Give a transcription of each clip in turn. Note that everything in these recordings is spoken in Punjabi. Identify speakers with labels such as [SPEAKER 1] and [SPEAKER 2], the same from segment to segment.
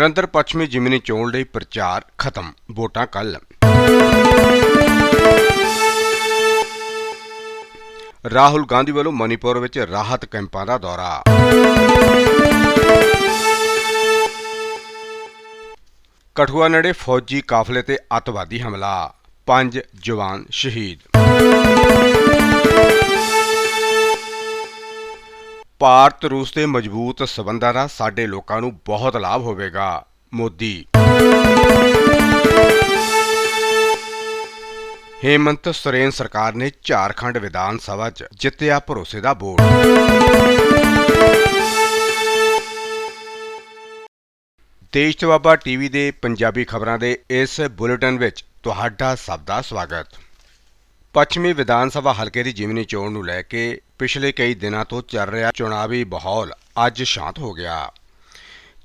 [SPEAKER 1] ਜਲੰਧਰ ਪੱਛਮੀ ਜ਼ਿਮਨੀ ਚੋਣ ਲਈ ਪ੍ਰਚਾਰ ਖਤਮ, ਵੋਟਾਂ ਕੱਲ ਰਾਹੁਲ ਗਾਂਧੀ ਵੱਲੋਂ ਮਨੀਪੁਰ ਵਿੱਚ ਰਾਹਤ ਕੈਂਪਾਂ ਦਾ ਦੌਰਾ। ਕਠੂਆ ਨੇੜੇ ਫੌਜੀ ਕਾਫਲੇ ਤੇ ਅੱਤਵਾਦੀ ਹਮਲਾ, ਪੰਜ ਜਵਾਨ ਸ਼ਹੀਦ। ਭਾਰਤ ਰੂਸ ਦੇ ਮਜ਼ਬੂਤ ਸਬੰਧਾਂ ਦਾ ਸਾਡੇ ਲੋਕਾਂ ਨੂੰ ਬਹੁਤ ਲਾਭ ਹੋਵੇਗਾ, ਮੋਦੀ। ਹੇਮੰਤ ਸੋਰੇਨ ਸਰਕਾਰ ਨੇ ਝਾਰਖੰਡ ਵਿਧਾਨ ਸਭਾ 'ਚ ਜਿੱਤਿਆ ਭਰੋਸੇ ਦਾ ਵੋਟ ਦੇਸ਼ ਤਵਾਬਾ ਟੀਵੀ ਦੇ ਪੰਜਾਬੀ ਖਬਰਾਂ ਦੇ ਇਸ ਬੁਲੇਟਿਨ ਵਿੱਚ ਤੁਹਾਡਾ ਸਭ ਦਾ ਸਵਾਗਤ। ਪੱਛਮੀ ਵਿਧਾਨ ਸਭਾ ਹਲਕੇ ਦੀ ਜਿਮਨੀ ਚੋਣ ਨੂੰ ਲੈ ਕੇ ਪਿਛਲੇ ਕਈ ਦਿਨਾਂ ਤੋਂ ਚੱਲ ਰਿਹਾ ਚੋਣਾਵੀ ਮਾਹੌਲ ਅੱਜ ਸ਼ਾਂਤ ਹੋ ਗਿਆ।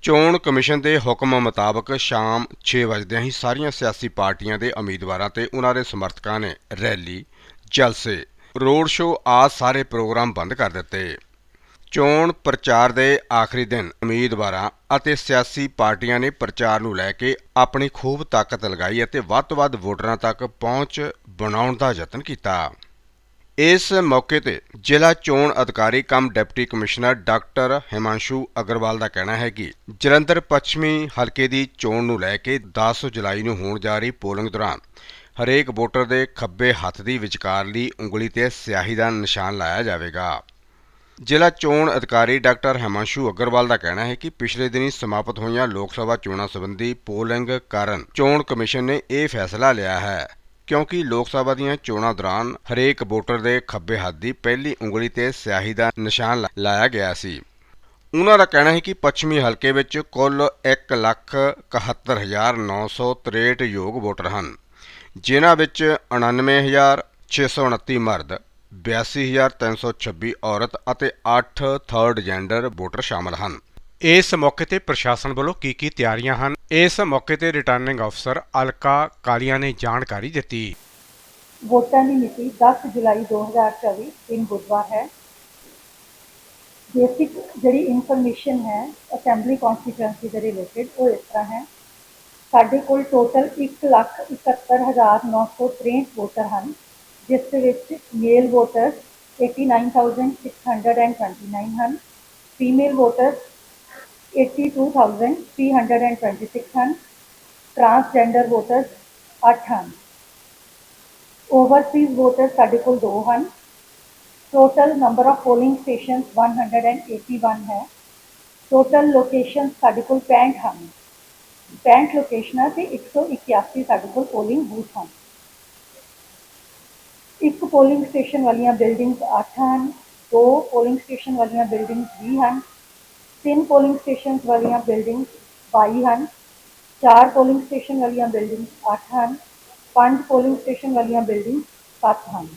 [SPEAKER 1] ਚੋਣ ਕਮਿਸ਼ਨ ਦੇ ਹੁਕਮ ਮੁਤਾਬਕ ਸ਼ਾਮ 6 ਵਜਦਿਆਂ ਹੀ ਸਾਰੀਆਂ ਸਿਆਸੀ ਪਾਰਟੀਆਂ ਦੇ ਉਮੀਦਵਾਰਾਂ ਤੇ ਉਹਨਾਂ ਦੇ ਸਮਰਥਕਾਂ ਨੇ ਰੈਲੀ, ਜਲਸੇ, ਰੋਡ ਸ਼ੋਅ ਆ ਸਾਰੇ ਪ੍ਰੋਗਰਾਮ ਬੰਦ ਕਰ ਦਿੱਤੇ। ਚੋਣ ਪ੍ਰਚਾਰ ਦੇ ਆਖਰੀ ਦਿਨ ਉਮੀਦਵਾਰਾਂ ਅਤੇ ਸਿਆਸੀ ਪਾਰਟੀਆਂ ਨੇ ਪ੍ਰਚਾਰ ਨੂੰ ਲੈ ਕੇ ਆਪਣੀ ਖੂਬ ਤਾਕਤ ਲਗਾਈ ਅਤੇ ਵੱਧ ਤੋਂ ਵੱਧ ਵੋਟਰਾਂ ਤੱਕ ਪਹੁੰਚ ਬਣਾਉਣ ਦਾ ਯਤਨ ਕੀਤਾ। ਇਸ ਮੌਕੇ ਤੇ ਜ਼ਿਲ੍ਹਾ ਚੋਣ ਅਧਿਕਾਰੀ cum deputy commissioner doctor Himanshu Agarwal ਦਾ ਕਹਿਣਾ ਹੈ ਕਿ ਜਲੰਧਰ ਪੱਛਮੀ ਹਲਕੇ ਦੀ ਚੋਣ ਨੂੰ ਲੈ ਕੇ 10 ਜੁਲਾਈ ਨੂੰ ਹੋਣ ਜਾ ਰਹੀ ਪੋਲਿੰਗ ਦੌਰਾਨ ਹਰੇਕ ਵੋਟਰ ਦੇ ਖੱਬੇ ਹੱਥ ਦੀ ਵਿਚਕਾਰਲੀ ਉਂਗਲੀ ਤੇ ਸਿਆਹੀ ਦਾ ਨਿਸ਼ਾਨ ਲਾਇਆ ਜਾਵੇਗਾ। ਜ਼ਿਲ੍ਹਾ ਚੋਣ ਅਧਿਕਾਰੀ ਡਾਕਟਰ ਹਿਮਾਂਸ਼ੂ ਅਗਰਵਾਲ ਦਾ ਕਹਿਣਾ ਹੈ ਕਿ ਪਿਛਲੇ ਦਿਨੀ ਸਮਾਪਤ ਹੋਈਆਂ ਲੋਕ ਸਭਾ ਚੋਣਾਂ ਸੰਬੰਧੀ ਪੋਲਿੰਗ ਕਾਰਨ ਚੋਣ ਕਮਿਸ਼ਨ ਨੇ ਇਹ ਫੈਸਲਾ ਲਿਆ ਹੈ। ਕਿਉਂਕਿ ਲੋਕ ਸਭਾ ਦੀਆਂ ਚੋਣਾਂ ਦੌਰਾਨ ਹਰੇਕ ਵੋਟਰ ਦੇ ਖੱਬੇ ਹੱਥ ਦੀ ਪਹਿਲੀ ਉਂਗਲੀ ਤੇ ਸਿਆਹੀ ਦਾ ਨਿਸ਼ਾਨ ਲਾ- ਲਾਇਆ ਗਿਆ ਸੀ। ਉਹਨਾਂ ਦਾ ਕਹਿਣਾ ਹੈ ਕਿ ਪੱਛਮੀ ਹਲਕੇ ਵਿੱਚ ਕੁੱਲ 171963 ਯੋਗ ਵੋਟਰ ਹਨ, ਜਿਨ੍ਹਾਂ ਵਿੱਚ 99629 ਮਰਦ 82326 ਔਰਤ ਅਤੇ 8 ਥਰਡ ਜੈਂਡਰ ਵੋਟਰ ਸ਼ਾਮਲ ਹਨ। ਇਸ ਮੌਕੇ ਤੇ ਪ੍ਰਸ਼ਾਸਨ ਵੱਲੋਂ ਕੀ ਕੀ ਤਿਆਰੀਆਂ ਹਨ? ਇਸ ਮੌਕੇ ਤੇ ਰਿਟਰਨਿੰਗ ਅਫਸਰ ਅਲਕਾ ਕਾਲੀਆ ਨੇ ਜਾਣਕਾਰੀ ਦਿੱਤੀ।
[SPEAKER 2] ਵੋਟਾਂ ਦੀ ਮਿਤੀ 10 ਜੁਲਾਈ 2024 ਦਿਨ ਬੁੱਧਵਾਰ ਹੈ। ਬੇਸਿਕ ਜਿਹੜੀ ਇਨਫੋਰਮੇਸ਼ਨ ਹੈ ਅਸੈਂਬਲੀ ਕਨਸਟੀਟੂਐਂਸੀ ਦੇ ਰਿਲੇਟਡ ਉਹ ਇਸ ਤਰ੍ਹਾਂ ਹੈ। ਸਾਡੇ ਕੋਲ ਟੋਟਲ 171963 ਵੋਟਰ ਹਨ। ਜਿਸ ਦੇ ਵਿੱਚ ਮੇਲ ਵੋਟਰਸ 89629 ਹਨ ਫੀਮੇਲ ਵੋਟਰਸ 82326 ਹਨ ਟਰਾਂਸਜੈਂਡਰ ਵੋਟਰਸ 8 ਹਨ ਓਵਰਸੀਜ਼ ਵੋਟਰ ਸਾਡੇ ਕੋਲ ਦੋ ਹਨ total number of polling stations 181 ਹੈ ਟੋਟਲ ਲੋਕੇਸ਼ਨ ਸਾਡੇ ਕੋਲ 65 ਹਨ 65 ਲੋਕੇਸ਼ਨਾਂ ਤੇ 181 ਸਾਡੇ ਕੋਲ ਪੋਲਿੰਗ ਬੂਥ ਹਨ ਇੱਕ ਪੋਲਿੰਗ ਸਟੇਸ਼ਨ ਵਾਲੀਆਂ ਬਿਲਡਿੰਗਸ 8 ਹਨ ਦੋ ਪੋਲਿੰਗ ਸਟੇਸ਼ਨ ਵਾਲੀਆਂ ਬਿਲਡਿੰਗਸ 20 ਹਨ ਤਿੰਨ ਪੋਲਿੰਗ ਸਟੇਸ਼ਨਸ ਵਾਲੀਆਂ ਬਿਲਡਿੰਗਸ 22 ਹਨ ਚਾਰ ਪੋਲਿੰਗ ਸਟੇਸ਼ਨ ਵਾਲੀਆਂ ਬਿਲਡਿੰਗਸ 8 ਹਨ ਪੰਜ ਪੋਲਿੰਗ ਸਟੇਸ਼ਨ ਵਾਲੀਆਂ ਬਿਲਡਿੰਗਸ 7 ਹਨ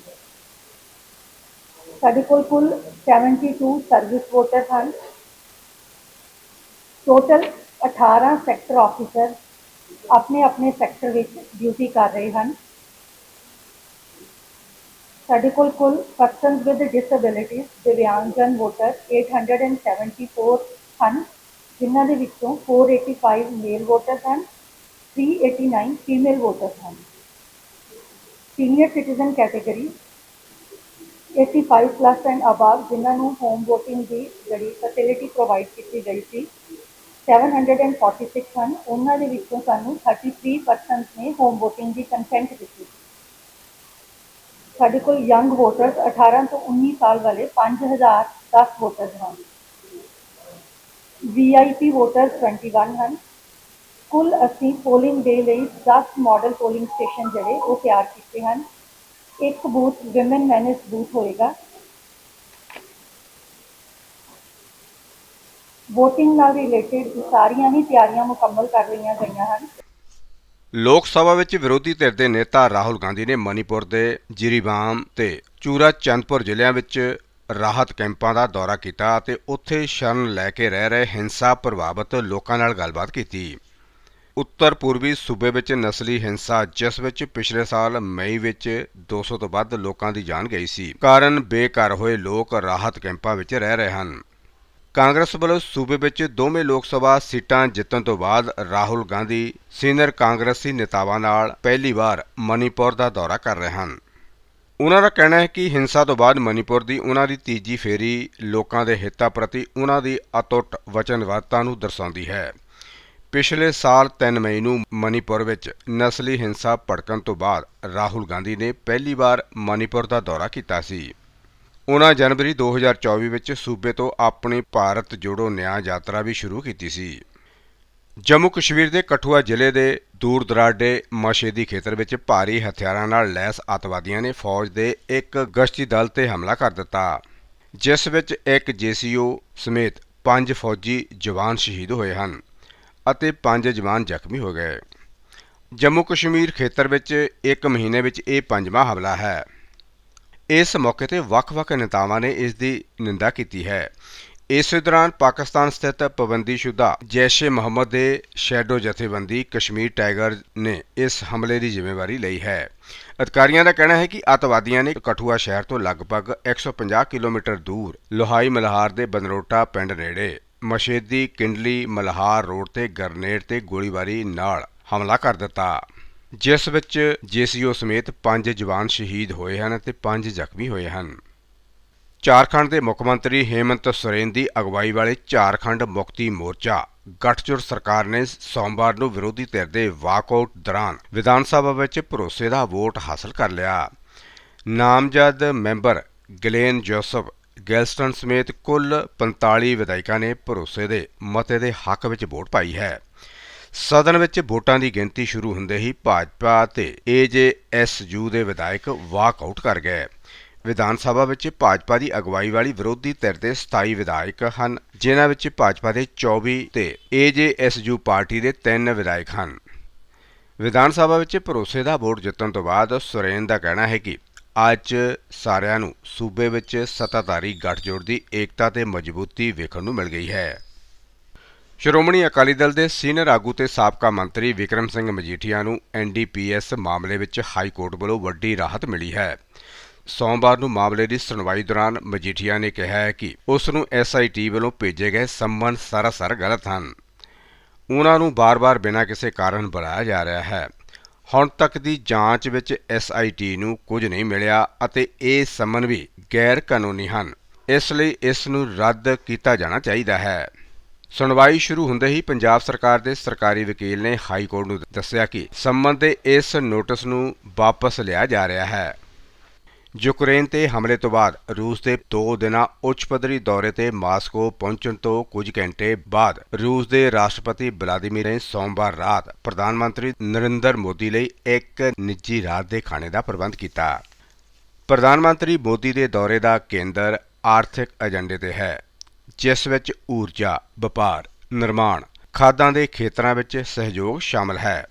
[SPEAKER 2] ਸਾਡੇ ਕੋਲ ਕੁੱਲ 72 ਸਰਵਿਸ ਵੋਟਰ ਹਨ ਟੋਟਲ 18 ਸੈਕਟਰ ਆਫੀਸਰ ਆਪਣੇ ਆਪਣੇ ਸੈਕਟਰ ਵਿੱਚ ਡਿਊਟੀ ਕਰ ਰਹੇ ਹਨ ਸਾਡੇ ਕੋਲ ਕੁੱਲ ਪਰਸਨਸ ਵਿਦ ਡਿਸੇਬਿਲਿਟੀਜ਼ ਦਿਵਿਆਂਗਜਨ ਵੋਟਰ 874 ਹਨ, ਜਿਨ੍ਹਾਂ ਦੇ ਵਿੱਚੋਂ 485 ਮੇਲ ਵੋਟਰ ਹਨ 389 ਫੀਮੇਲ ਵੋਟਰ ਹਨ। Senior citizen category 85 plus and above ਜਿਨ੍ਹਾਂ ਨੂੰ ਹੋਮ ਵੋਟਿੰਗ ਦੀ ਜਿਹੜੀ ਫੈਸਿਲਿਟੀ ਪ੍ਰੋਵਾਈਡ ਕੀਤੀ ਗਈ ਸੀ 746 ਹਨ। ਉਹਨਾਂ ਦੇ ਵਿੱਚੋਂ ਸਾਨੂੰ 33% ਨੇ ਹੋਮ ਵੋਟਿੰਗ ਦੀ ਕੰਸੈਂਟ ਦਿੱਤੀ ਸਾਡੇ ਕੋਲ ਯੰਗ ਵੋਟਰਸ 18 ਤੋਂ 19 ਸਾਲ ਵਾਲੇ 5010 ਵੋਟਰਸ ਹਨ ਵੀਆਈਪੀ ਵੋਟਰਸ 21 ਹਨ ਕੁੱਲ ਅਸੀਂ ਪੋਲਿੰਗ ਦੇ ਲਈ 10 ਮਾਡਲ ਪੋਲਿੰਗ ਸਟੇਸ਼ਨ ਜਿਹੜੇ ਉਹ ਤਿਆਰ ਕੀਤੇ ਹਨ ਇੱਕ ਬੂਥ ਵਿਮਨ ਮੈਨੇਜ ਬੂਥ ਹੋਏਗਾ VOTING ਨਾਲ ਰਿਲੇਟਡ ਸਾਰੀਆਂ ਹੀ ਤਿਆਰੀਆਂ ਮੁਕੰਮਲ ਕਰ ਲਈਆਂ ਗਈਆਂ ਹਨ
[SPEAKER 1] ਲੋਕ ਸਭਾ ਵਿੱਚ ਵਿਰੋਧੀ ਧਿਰ ਦੇ ਨੇਤਾ ਰਾਹੁਲ ਗਾਂਧੀ ਨੇ ਮਨੀਪੁਰ ਦੇ ਜਿਰੀਬਾਮ ਤੇ ਚੂਰਾ ਚੰਦਪੁਰ ਜ਼ਿਲ੍ਹਿਆਂ ਵਿੱਚ ਰਾਹਤ ਕੈਂਪਾਂ ਦਾ ਦੌਰਾ ਕੀਤਾ ਅਤੇ ਉੱਥੇ ਸ਼ਰਨ ਲੈ ਕੇ ਰਹਿ ਰਹੇ ਹਿੰਸਾ ਪ੍ਰਭਾਵਿਤ ਲੋਕਾਂ ਨਾਲ ਗੱਲਬਾਤ ਕੀਤੀ। ਉੱਤਰ ਪੂਰਬੀ ਸੂਬੇ ਵਿੱਚ ਨਸਲੀ ਹਿੰਸਾ ਜਿਸ ਵਿੱਚ ਪਿਛਲੇ ਸਾਲ ਮਈ ਵਿੱਚ 200 ਤੋਂ ਵੱਧ ਲੋਕਾਂ ਦੀ ਜਾਨ ਗਈ ਸੀ। ਕਾਰਨ ਬੇਘਰ ਹੋਏ ਲੋਕ ਰਾਹਤ ਕੈਂਪਾਂ ਵਿੱਚ ਰਹਿ ਰਹੇ ਹਨ। ਕਾਂਗਰਸ ਵੱਲੋਂ ਸੂਬੇ ਵਿੱਚ ਦੋਵੇਂ ਲੋਕ ਸਭਾ ਸੀਟਾਂ ਜਿੱਤਣ ਤੋਂ ਬਾਅਦ ਰਾਹੁਲ ਗਾਂਧੀ ਸੀਨੀਅਰ ਕਾਂਗਰਸੀ ਨੇਤਾਵਾਂ ਨਾਲ ਪਹਿਲੀ ਵਾਰ ਮਨੀਪੁਰ ਦਾ ਦੌਰਾ ਕਰ ਰਹੇ ਹਨ। ਉਹਨਾਂ ਦਾ ਕਹਿਣਾ ਹੈ ਕਿ ਹਿੰਸਾ ਤੋਂ ਬਾਅਦ ਮਨੀਪੁਰ ਦੀ ਉਹਨਾਂ ਦੀ ਤੀਜੀ ਫੇਰੀ ਲੋਕਾਂ ਦੇ ਹਿੱਤਾਂ ਪ੍ਰਤੀ ਉਹਨਾਂ ਦੀ ਅਟੁੱਟ ਵਚਨਬੱਧਤਾ ਨੂੰ ਦਰਸਾਉਂਦੀ ਹੈ। ਪਿਛਲੇ ਸਾਲ 3 ਮਈ ਨੂੰ ਮਨੀਪੁਰ ਵਿੱਚ ਨਸਲੀ ਹਿੰਸਾ ਭੜਕਣ ਤੋਂ ਬਾਅਦ ਰਾਹੁਲ ਗਾਂਧੀ ਨੇ ਪਹਿਲੀ ਵਾਰ ਮਨੀਪੁਰ ਦਾ ਦੌਰਾ ਕੀਤਾ ਸੀ। ਉਹਨਾਂ ਜਨਵਰੀ 2024 ਵਿੱਚ ਸੂਬੇ ਤੋਂ ਆਪਣੀ ਭਾਰਤ ਜੋੜੋ ਨਿਆਂ ਯਾਤਰਾ ਵੀ ਸ਼ੁਰੂ ਕੀਤੀ ਸੀ। ਜੰਮੂ ਕਸ਼ਮੀਰ ਦੇ ਕਠੂਆ ਜ਼ਿਲ੍ਹੇ ਦੇ ਦੂਰ ਦਰਾਡੇ ਮਸ਼ੇਦੀ ਖੇਤਰ ਵਿੱਚ ਭਾਰੀ ਹਥਿਆਰਾਂ ਨਾਲ ਲੈਸ ਅੱਤਵਾਦੀਆਂ ਨੇ ਫੌਜ ਦੇ ਇੱਕ ਗਸ਼ਤੀ ਦਲ ਤੇ ਹਮਲਾ ਕਰ ਦਿੱਤਾ, ਜਿਸ ਵਿੱਚ ਇੱਕ ਜੀਸੀਓ ਸਮੇਤ ਪੰਜ ਫੌਜੀ ਜਵਾਨ ਸ਼ਹੀਦ ਹੋਏ ਹਨ ਅਤੇ ਪੰਜ ਜਵਾਨ ਜ਼ਖਮੀ ਹੋ ਗਏ। ਜੰਮੂ ਕਸ਼ਮੀਰ ਖੇਤਰ ਵਿੱਚ ਇੱਕ ਮਹੀਨੇ ਵਿੱਚ ਇਹ ਪੰਜਵਾਂ ਹਮਲਾ ਹੈ। ਇਸ ਮੌਕੇ ਤੇ ਵੱਖ-ਵੱਖ ਨੇਤਾਵਾਂ ਨੇ ਇਸ ਦੀ ਨਿੰਦਾ ਕੀਤੀ ਹੈ। ਇਸੇ ਦੌਰਾਨ ਪਾਕਿਸਤਾਨ ਸਥਿਤ ਪਾਬੰਦੀਸ਼ੁਦਾ ਜੈਸ਼ੇ ਮੁਹੰਮਦ ਦੇ ਸ਼ੈਡੋ ਜਥੇਬੰਦੀ ਕਸ਼ਮੀਰ ਟਾਈਗਰ ਨੇ ਇਸ ਹਮਲੇ ਦੀ ਜ਼ਿੰਮੇਵਾਰੀ ਲਈ ਹੈ। ਅਧਿਕਾਰੀਆਂ ਦਾ ਕਹਿਣਾ ਹੈ ਕਿ ਅੱਤਵਾਦੀਆਂ ਨੇ ਕਠੂਆ ਸ਼ਹਿਰ ਤੋਂ ਲਗਭਗ 150 ਕਿਲੋਮੀਟਰ ਦੂਰ ਲੋਹਾਈ ਮਲਹਾਰ ਦੇ ਬਨਰੋਟਾ ਪਿੰਡ ਨੇੜੇ ਮਸ਼ੇਦੀ ਕਿੰਡਲੀ ਮਲਹਾਰ ਰੋਡ ਤੇ ਗਰਨੇਡ ਤੇ ਗੋਲੀਬਾਰੀ ਨਾਲ ਹਮਲਾ ਕਰ ਦਿੱਤਾ। ਜਿਸ ਵਿੱਚ ਜੀਸੀਓ ਸਮੇਤ ਪੰਜ ਜਵਾਨ ਸ਼ਹੀਦ ਹੋਏ ਹਨ ਅਤੇ ਪੰਜ ਜ਼ਖਮੀ ਹੋਏ ਹਨ। ਝਾਰਖੰਡ ਦੇ ਮੁੱਖ ਮੰਤਰੀ ਹੇਮੰਤ ਸੋਰੇਨ ਦੀ ਅਗਵਾਈ ਵਾਲੇ ਝਾਰਖੰਡ ਮੁਕਤੀ ਮੋਰਚਾ ਗੱਠਜੋੜ ਸਰਕਾਰ ਨੇ ਸੋਮਵਾਰ ਨੂੰ ਵਿਰੋਧੀ ਧਿਰ ਦੇ ਵਾਕਆਊਟ ਦੌਰਾਨ ਵਿਧਾਨ ਸਭਾ ਵਿੱਚ ਭਰੋਸੇ ਦਾ ਵੋਟ ਹਾਸਲ ਕਰ ਲਿਆ। ਨਾਮਜ਼ਦ ਮੈਂਬਰ ਗਲੇਨ ਜੋਸਫ ਗੈਲਸਟਨ ਸਮੇਤ ਕੁੱਲ 45 ਵਿਧਾਇਕਾਂ ਨੇ ਭਰੋਸੇ ਦੇ ਮਤੇ ਦੇ ਹੱਕ ਵਿੱਚ ਵੋਟ ਪਾਈ ਹੈ। ਸਦਨ ਵਿੱਚ ਵੋਟਾਂ ਦੀ ਗਿਣਤੀ ਸ਼ੁਰੂ ਹੁੰਦੇ ਹੀ ਭਾਜਪਾ ਤੇ ਏਜੇਐਸਯੂ ਦੇ ਵਿਧਾਇਕ ਵਾਕ ਆਊਟ ਕਰ ਗਏ। ਵਿਧਾਨ ਸਭਾ ਵਿੱਚ ਭਾਜਪਾ ਦੀ ਅਗਵਾਈ ਵਾਲੀ ਵਿਰੋਧੀ ਧਿਰ ਦੇ 27 ਵਿਧਾਇਕ ਹਨ, ਜਿਨ੍ਹਾਂ ਵਿੱਚ ਭਾਜਪਾ ਦੇ 24 ਤੇ ਏਜੇਐਸਯੂ ਪਾਰਟੀ ਦੇ 3 ਵਿਧਾਇਕ ਹਨ। ਵਿਧਾਨ ਸਭਾ ਵਿੱਚ ਭਰੋਸੇ ਦਾ ਵੋਟ ਜਿੱਤਣ ਤੋਂ ਬਾਅਦ ਸੁਰੇਨ ਦਾ ਕਹਿਣਾ ਹੈ ਕਿ ਅੱਜ ਸਾਰਿਆਂ ਨੂੰ ਸੂਬੇ ਵਿੱਚ ਸੱਤਾਧਾਰੀ ਗੱਠਜੋੜ ਦੀ ਏਕਤਾ ਤੇ ਮਜ਼ਬੂਤੀ ਵੇਖਣ ਨੂੰ ਮਿਲ ਗਈ ਹੈ। ਸ਼੍ਰੋਮਣੀ ਅਕਾਲੀ ਦਲ ਦੇ ਸੀਨੀਅਰ ਆਗੂ ਤੇ ਸਾਬਕਾ ਮੰਤਰੀ ਵਿਕਰਮ ਸਿੰਘ ਮਜੀਠੀਆ ਨੂੰ ਐਨਡੀਪੀਐਸ ਮਾਮਲੇ ਵਿੱਚ ਹਾਈ ਕੋਰਟ ਵੱਲੋਂ ਵੱਡੀ ਰਾਹਤ ਮਿਲੀ ਹੈ। ਸੋਮਵਾਰ ਨੂੰ ਮਾਮਲੇ ਦੀ ਸੁਣਵਾਈ ਦੌਰਾਨ ਮਜੀਠੀਆ ਨੇ ਕਿਹਾ ਹੈ ਕਿ ਉਸ ਨੂੰ ਐਸਆਈਟੀ ਵੱਲੋਂ ਭੇਜੇ ਗਏ ਸੰਮਨ ਸਰਾਸਰ ਗਲਤ ਹਨ। ਉਹਨਾਂ ਨੂੰ ਬਾਰ-ਬਾਰ ਬਿਨਾਂ ਕਿਸੇ ਕਾਰਨ ਬੁਲਾਇਆ ਜਾ ਰਿਹਾ ਹੈ। ਹੁਣ ਤੱਕ ਦੀ ਜਾਂਚ ਵਿੱਚ ਐਸਆਈਟੀ ਨੂੰ ਕੁਝ ਨਹੀਂ ਮਿਲਿਆ ਅਤੇ ਇਹ ਸੰਮਨ ਵੀ ਗੈਰ ਕਾਨੂੰਨੀ ਹਨ। ਇਸ ਲਈ ਇਸ ਨੂੰ ਰੱਦ ਕੀਤਾ ਜਾਣਾ ਚਾਹੀਦਾ ਹੈ। ਸੁਣਵਾਈ ਸ਼ੁਰੂ ਹੁੰਦੇ ਹੀ ਪੰਜਾਬ ਸਰਕਾਰ ਦੇ ਸਰਕਾਰੀ ਵਕੀਲ ਨੇ ਹਾਈ ਕੋਰਟ ਨੂੰ ਦੱਸਿਆ ਕਿ ਸੰਬੰਧ ਦੇ ਇਸ ਨੋਟਿਸ ਨੂੰ ਵਾਪਸ ਲਿਆ ਜਾ ਰਿਹਾ ਹੈ। ਯੂਕਰੇਨ ਤੇ ਹਮਲੇ ਤੋਂ ਬਾਅਦ ਰੂਸ ਦੇ 2 ਦਿਨਾਂ ਉੱਚ ਪੱਧਰੀ ਦੌਰੇ ਤੇ ਮਾਸਕੋ ਪਹੁੰਚਣ ਤੋਂ ਕੁਝ ਘੰਟੇ ਬਾਅਦ ਰੂਸ ਦੇ ਰਾਸ਼ਟਰਪਤੀ ਵਲਾਦੀਮੀਰ ਨੇ ਸੋਮਵਾਰ ਰਾਤ ਪ੍ਰਧਾਨ ਮੰਤਰੀ ਨਰਿੰਦਰ ਮੋਦੀ ਲਈ ਇੱਕ ਨਿੱਜੀ ਰਾਤ ਦੇ ਖਾਣੇ ਦਾ ਪ੍ਰਬੰਧ ਕੀਤਾ। ਪ੍ਰਧਾਨ ਮੰਤਰੀ ਮੋਦੀ ਦੇ ਦੌਰੇ ਦਾ ਕੇਂਦਰ ਆਰਥਿਕ ਏਜੰਡੇ ਤੇ ਹੈ। ਜਿਸ ਵਿੱਚ ਊਰਜਾ, ਵਪਾਰ, ਨਿਰਮਾਣ, ਖਾਦਾਂ ਦੇ ਖੇਤਰਾਂ ਵਿੱਚ ਸਹਿਯੋਗ ਸ਼ਾਮਲ ਹੈ।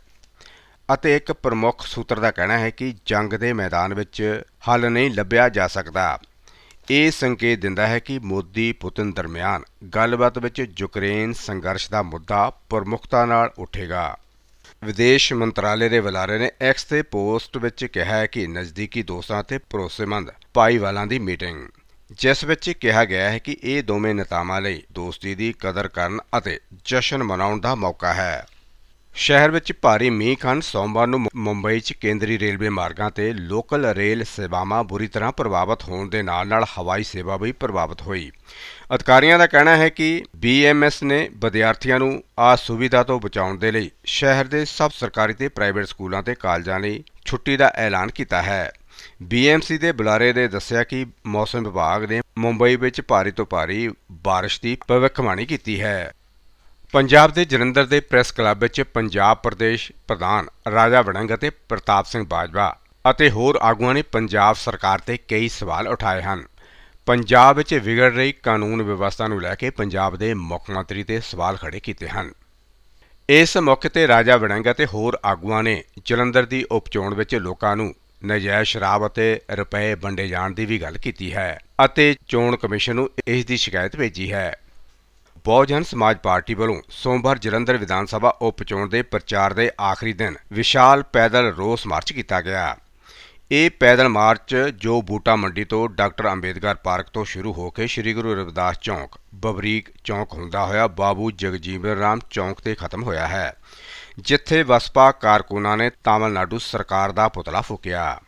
[SPEAKER 1] ਅਤੇ ਇੱਕ ਪ੍ਰਮੁੱਖ ਸੂਤਰ ਦਾ ਕਹਿਣਾ ਹੈ ਕਿ ਜੰਗ ਦੇ ਮੈਦਾਨ ਵਿੱਚ ਹੱਲ ਨਹੀਂ ਲੱਭਿਆ ਜਾ ਸਕਦਾ। ਇਹ ਸੰਕੇਤ ਦਿੰਦਾ ਹੈ ਕਿ ਮੋਦੀ ਪੁਤਿਨ ਦਰਮਿਆਨ ਗੱਲਬਾਤ ਵਿੱਚ ਯੂਕਰੇਨ ਸੰਘਰਸ਼ ਦਾ ਮੁੱਦਾ ਪ੍ਰਮੁੱਖਤਾ ਨਾਲ ਉੱਠੇਗਾ। ਵਿਦੇਸ਼ ਮੰਤਰਾਲੇ ਦੇ ਬੁਲਾਰੇ ਨੇ ਐਕਸ ਤੇ ਪੋਸਟ ਵਿੱਚ ਕਿਹਾ ਹੈ ਕਿ ਨਜ਼ਦੀਕੀ ਦੋਸਤਾਂ ਤੇ ਭਰੋਸੇਮੰਦ ਭਾਈਵਾਲਾਂ ਦੀ ਮੀਟਿੰਗ। ਜਿਸ ਵਿੱਚ ਕਿਹਾ ਗਿਆ ਹੈ ਕਿ ਇਹ ਦੋਵੇਂ ਨੇਤਾਵਾਂ ਲਈ ਦੋਸਤੀ ਦੀ ਕਦਰ ਕਰਨ ਅਤੇ ਜਸ਼ਨ ਮਨਾਉਣ ਦਾ ਮੌਕਾ ਹੈ। ਸ਼ਹਿਰ ਵਿੱਚ ਭਾਰੀ ਮੀਂਹ ਕਾਰਨ ਸੋਮਵਾਰ ਨੂੰ ਮੁੰਬਈ 'ਚ ਕੇਂਦਰੀ ਰੇਲਵੇ ਮਾਰਗਾਂ ਤੇ ਲੋਕਲ ਰੇਲ ਸੇਵਾਵਾਂ ਬੁਰੀ ਤਰ੍ਹਾਂ ਪ੍ਰਭਾਵਿਤ ਹੋਣ ਦੇ ਨਾਲ-ਨਾਲ ਹਵਾਈ ਸੇਵਾ ਵੀ ਪ੍ਰਭਾਵਿਤ ਹੋਈ। ਅਧਿਕਾਰੀਆਂ ਦਾ ਕਹਿਣਾ ਹੈ ਕਿ BMS ਨੇ ਵਿਦਿਆਰਥੀਆਂ ਨੂੰ ਅਸੁਵਿਧਾ ਤੋਂ ਬਚਾਉਣ ਦੇ ਲਈ ਸ਼ਹਿਰ ਦੇ ਸਭ ਸਰਕਾਰੀ ਤੇ ਪ੍ਰਾਈਵੇਟ ਸਕੂਲਾਂ ਤੇ ਕਾਲਜਾਂ ਲਈ ਛੁੱਟੀ ਦਾ ਐਲਾਨ ਕੀਤਾ ਹੈ। BMC ਦੇ ਬੁਲਾਰੇ ਨੇ ਦੱਸਿਆ ਕਿ ਮੌਸਮ ਵਿਭਾਗ ਨੇ ਮੁੰਬਈ ਵਿੱਚ ਭਾਰੀ ਤੋਂ ਭਾਰੀ ਬਾਰਿਸ਼ ਦੀ ਭਵਿੱਖਬਾਣੀ ਕੀਤੀ ਹੈ। ਪੰਜਾਬ ਦੇ ਜਲੰਧਰ ਦੇ ਪ੍ਰੈਸ ਕਲੱਬ ਵਿੱਚ ਪੰਜਾਬ ਪ੍ਰਦੇਸ਼ ਪ੍ਰਧਾਨ ਰਾਜਾ ਵੜਿੰਗ ਅਤੇ ਪ੍ਰਤਾਪ ਸਿੰਘ ਬਾਜਵਾ ਅਤੇ ਹੋਰ ਆਗੂਆਂ ਨੇ ਪੰਜਾਬ ਸਰਕਾਰ ਤੇ ਕਈ ਸਵਾਲ ਉਠਾਏ ਹਨ। ਪੰਜਾਬ ਵਿੱਚ ਵਿਗੜ ਰਹੀ ਕਾਨੂੰਨ ਵਿਵਸਥਾ ਨੂੰ ਲੈ ਕੇ ਪੰਜਾਬ ਦੇ ਮੁੱਖ ਮੰਤਰੀ ਤੇ ਸਵਾਲ ਖੜੇ ਕੀਤੇ ਹਨ। ਇਸ ਮੌਕੇ ਤੇ ਰਾਜਾ ਵੜਿੰਗ ਅਤੇ ਹੋਰ ਆਗੂਆਂ ਨੇ ਜਲੰਧਰ ਦੀ ਉਪਚੋਣ ਵਿੱਚ ਲੋਕਾਂ ਨੂੰ ਨਜਾਇਜ਼ ਸ਼ਰਾਬ ਅਤੇ ਰੁਪਏ ਵੰਡੇ ਜਾਣ ਦੀ ਵੀ ਗੱਲ ਕੀਤੀ ਹੈ ਅਤੇ ਚੋਣ ਕਮਿਸ਼ਨ ਨੂੰ ਇਸ ਦੀ ਸ਼ਿਕਾਇਤ ਭੇਜੀ ਹੈ। ਬਹੁਜਨ ਸਮਾਜ ਪਾਰਟੀ ਵੱਲੋਂ ਸੋਮਵਾਰ ਜਲੰਧਰ ਵਿਧਾਨ ਸਭਾ ਉਪ ਚੋਣ ਦੇ ਪ੍ਰਚਾਰ ਦੇ ਆਖਰੀ ਦਿਨ ਵਿਸ਼ਾਲ ਪੈਦਲ ਰੋਸ ਮਾਰਚ ਕੀਤਾ ਗਿਆ। ਇਹ ਪੈਦਲ ਮਾਰਚ ਜੋ ਬੂਟਾ ਮੰਡੀ ਤੋਂ ਡਾਕਟਰ ਅੰਬੇਦਕਰ ਪਾਰਕ ਤੋਂ ਸ਼ੁਰੂ ਹੋ ਕੇ ਸ੍ਰੀ ਗੁਰੂ ਰਵਿਦਾਸ ਚੌਂਕ, ਬਬਰੀਕ ਚੌਂਕ ਹੁੰਦਾ ਹੋਇਆ ਬਾਬੂ ਜਗਜੀਵਨ ਰਾਮ ਚੌਂਕ ਤੇ ਖਤਮ ਹੋਇਆ ਹੈ। ਜਿੱਥੇ ਬਸਪਾ ਕਾਰਕੁਨਾਂ ਨੇ ਤਾਮਿਲਨਾਡੂ ਸਰਕਾਰ ਦਾ ਪੁਤਲਾ ਫੂਕਿਆ।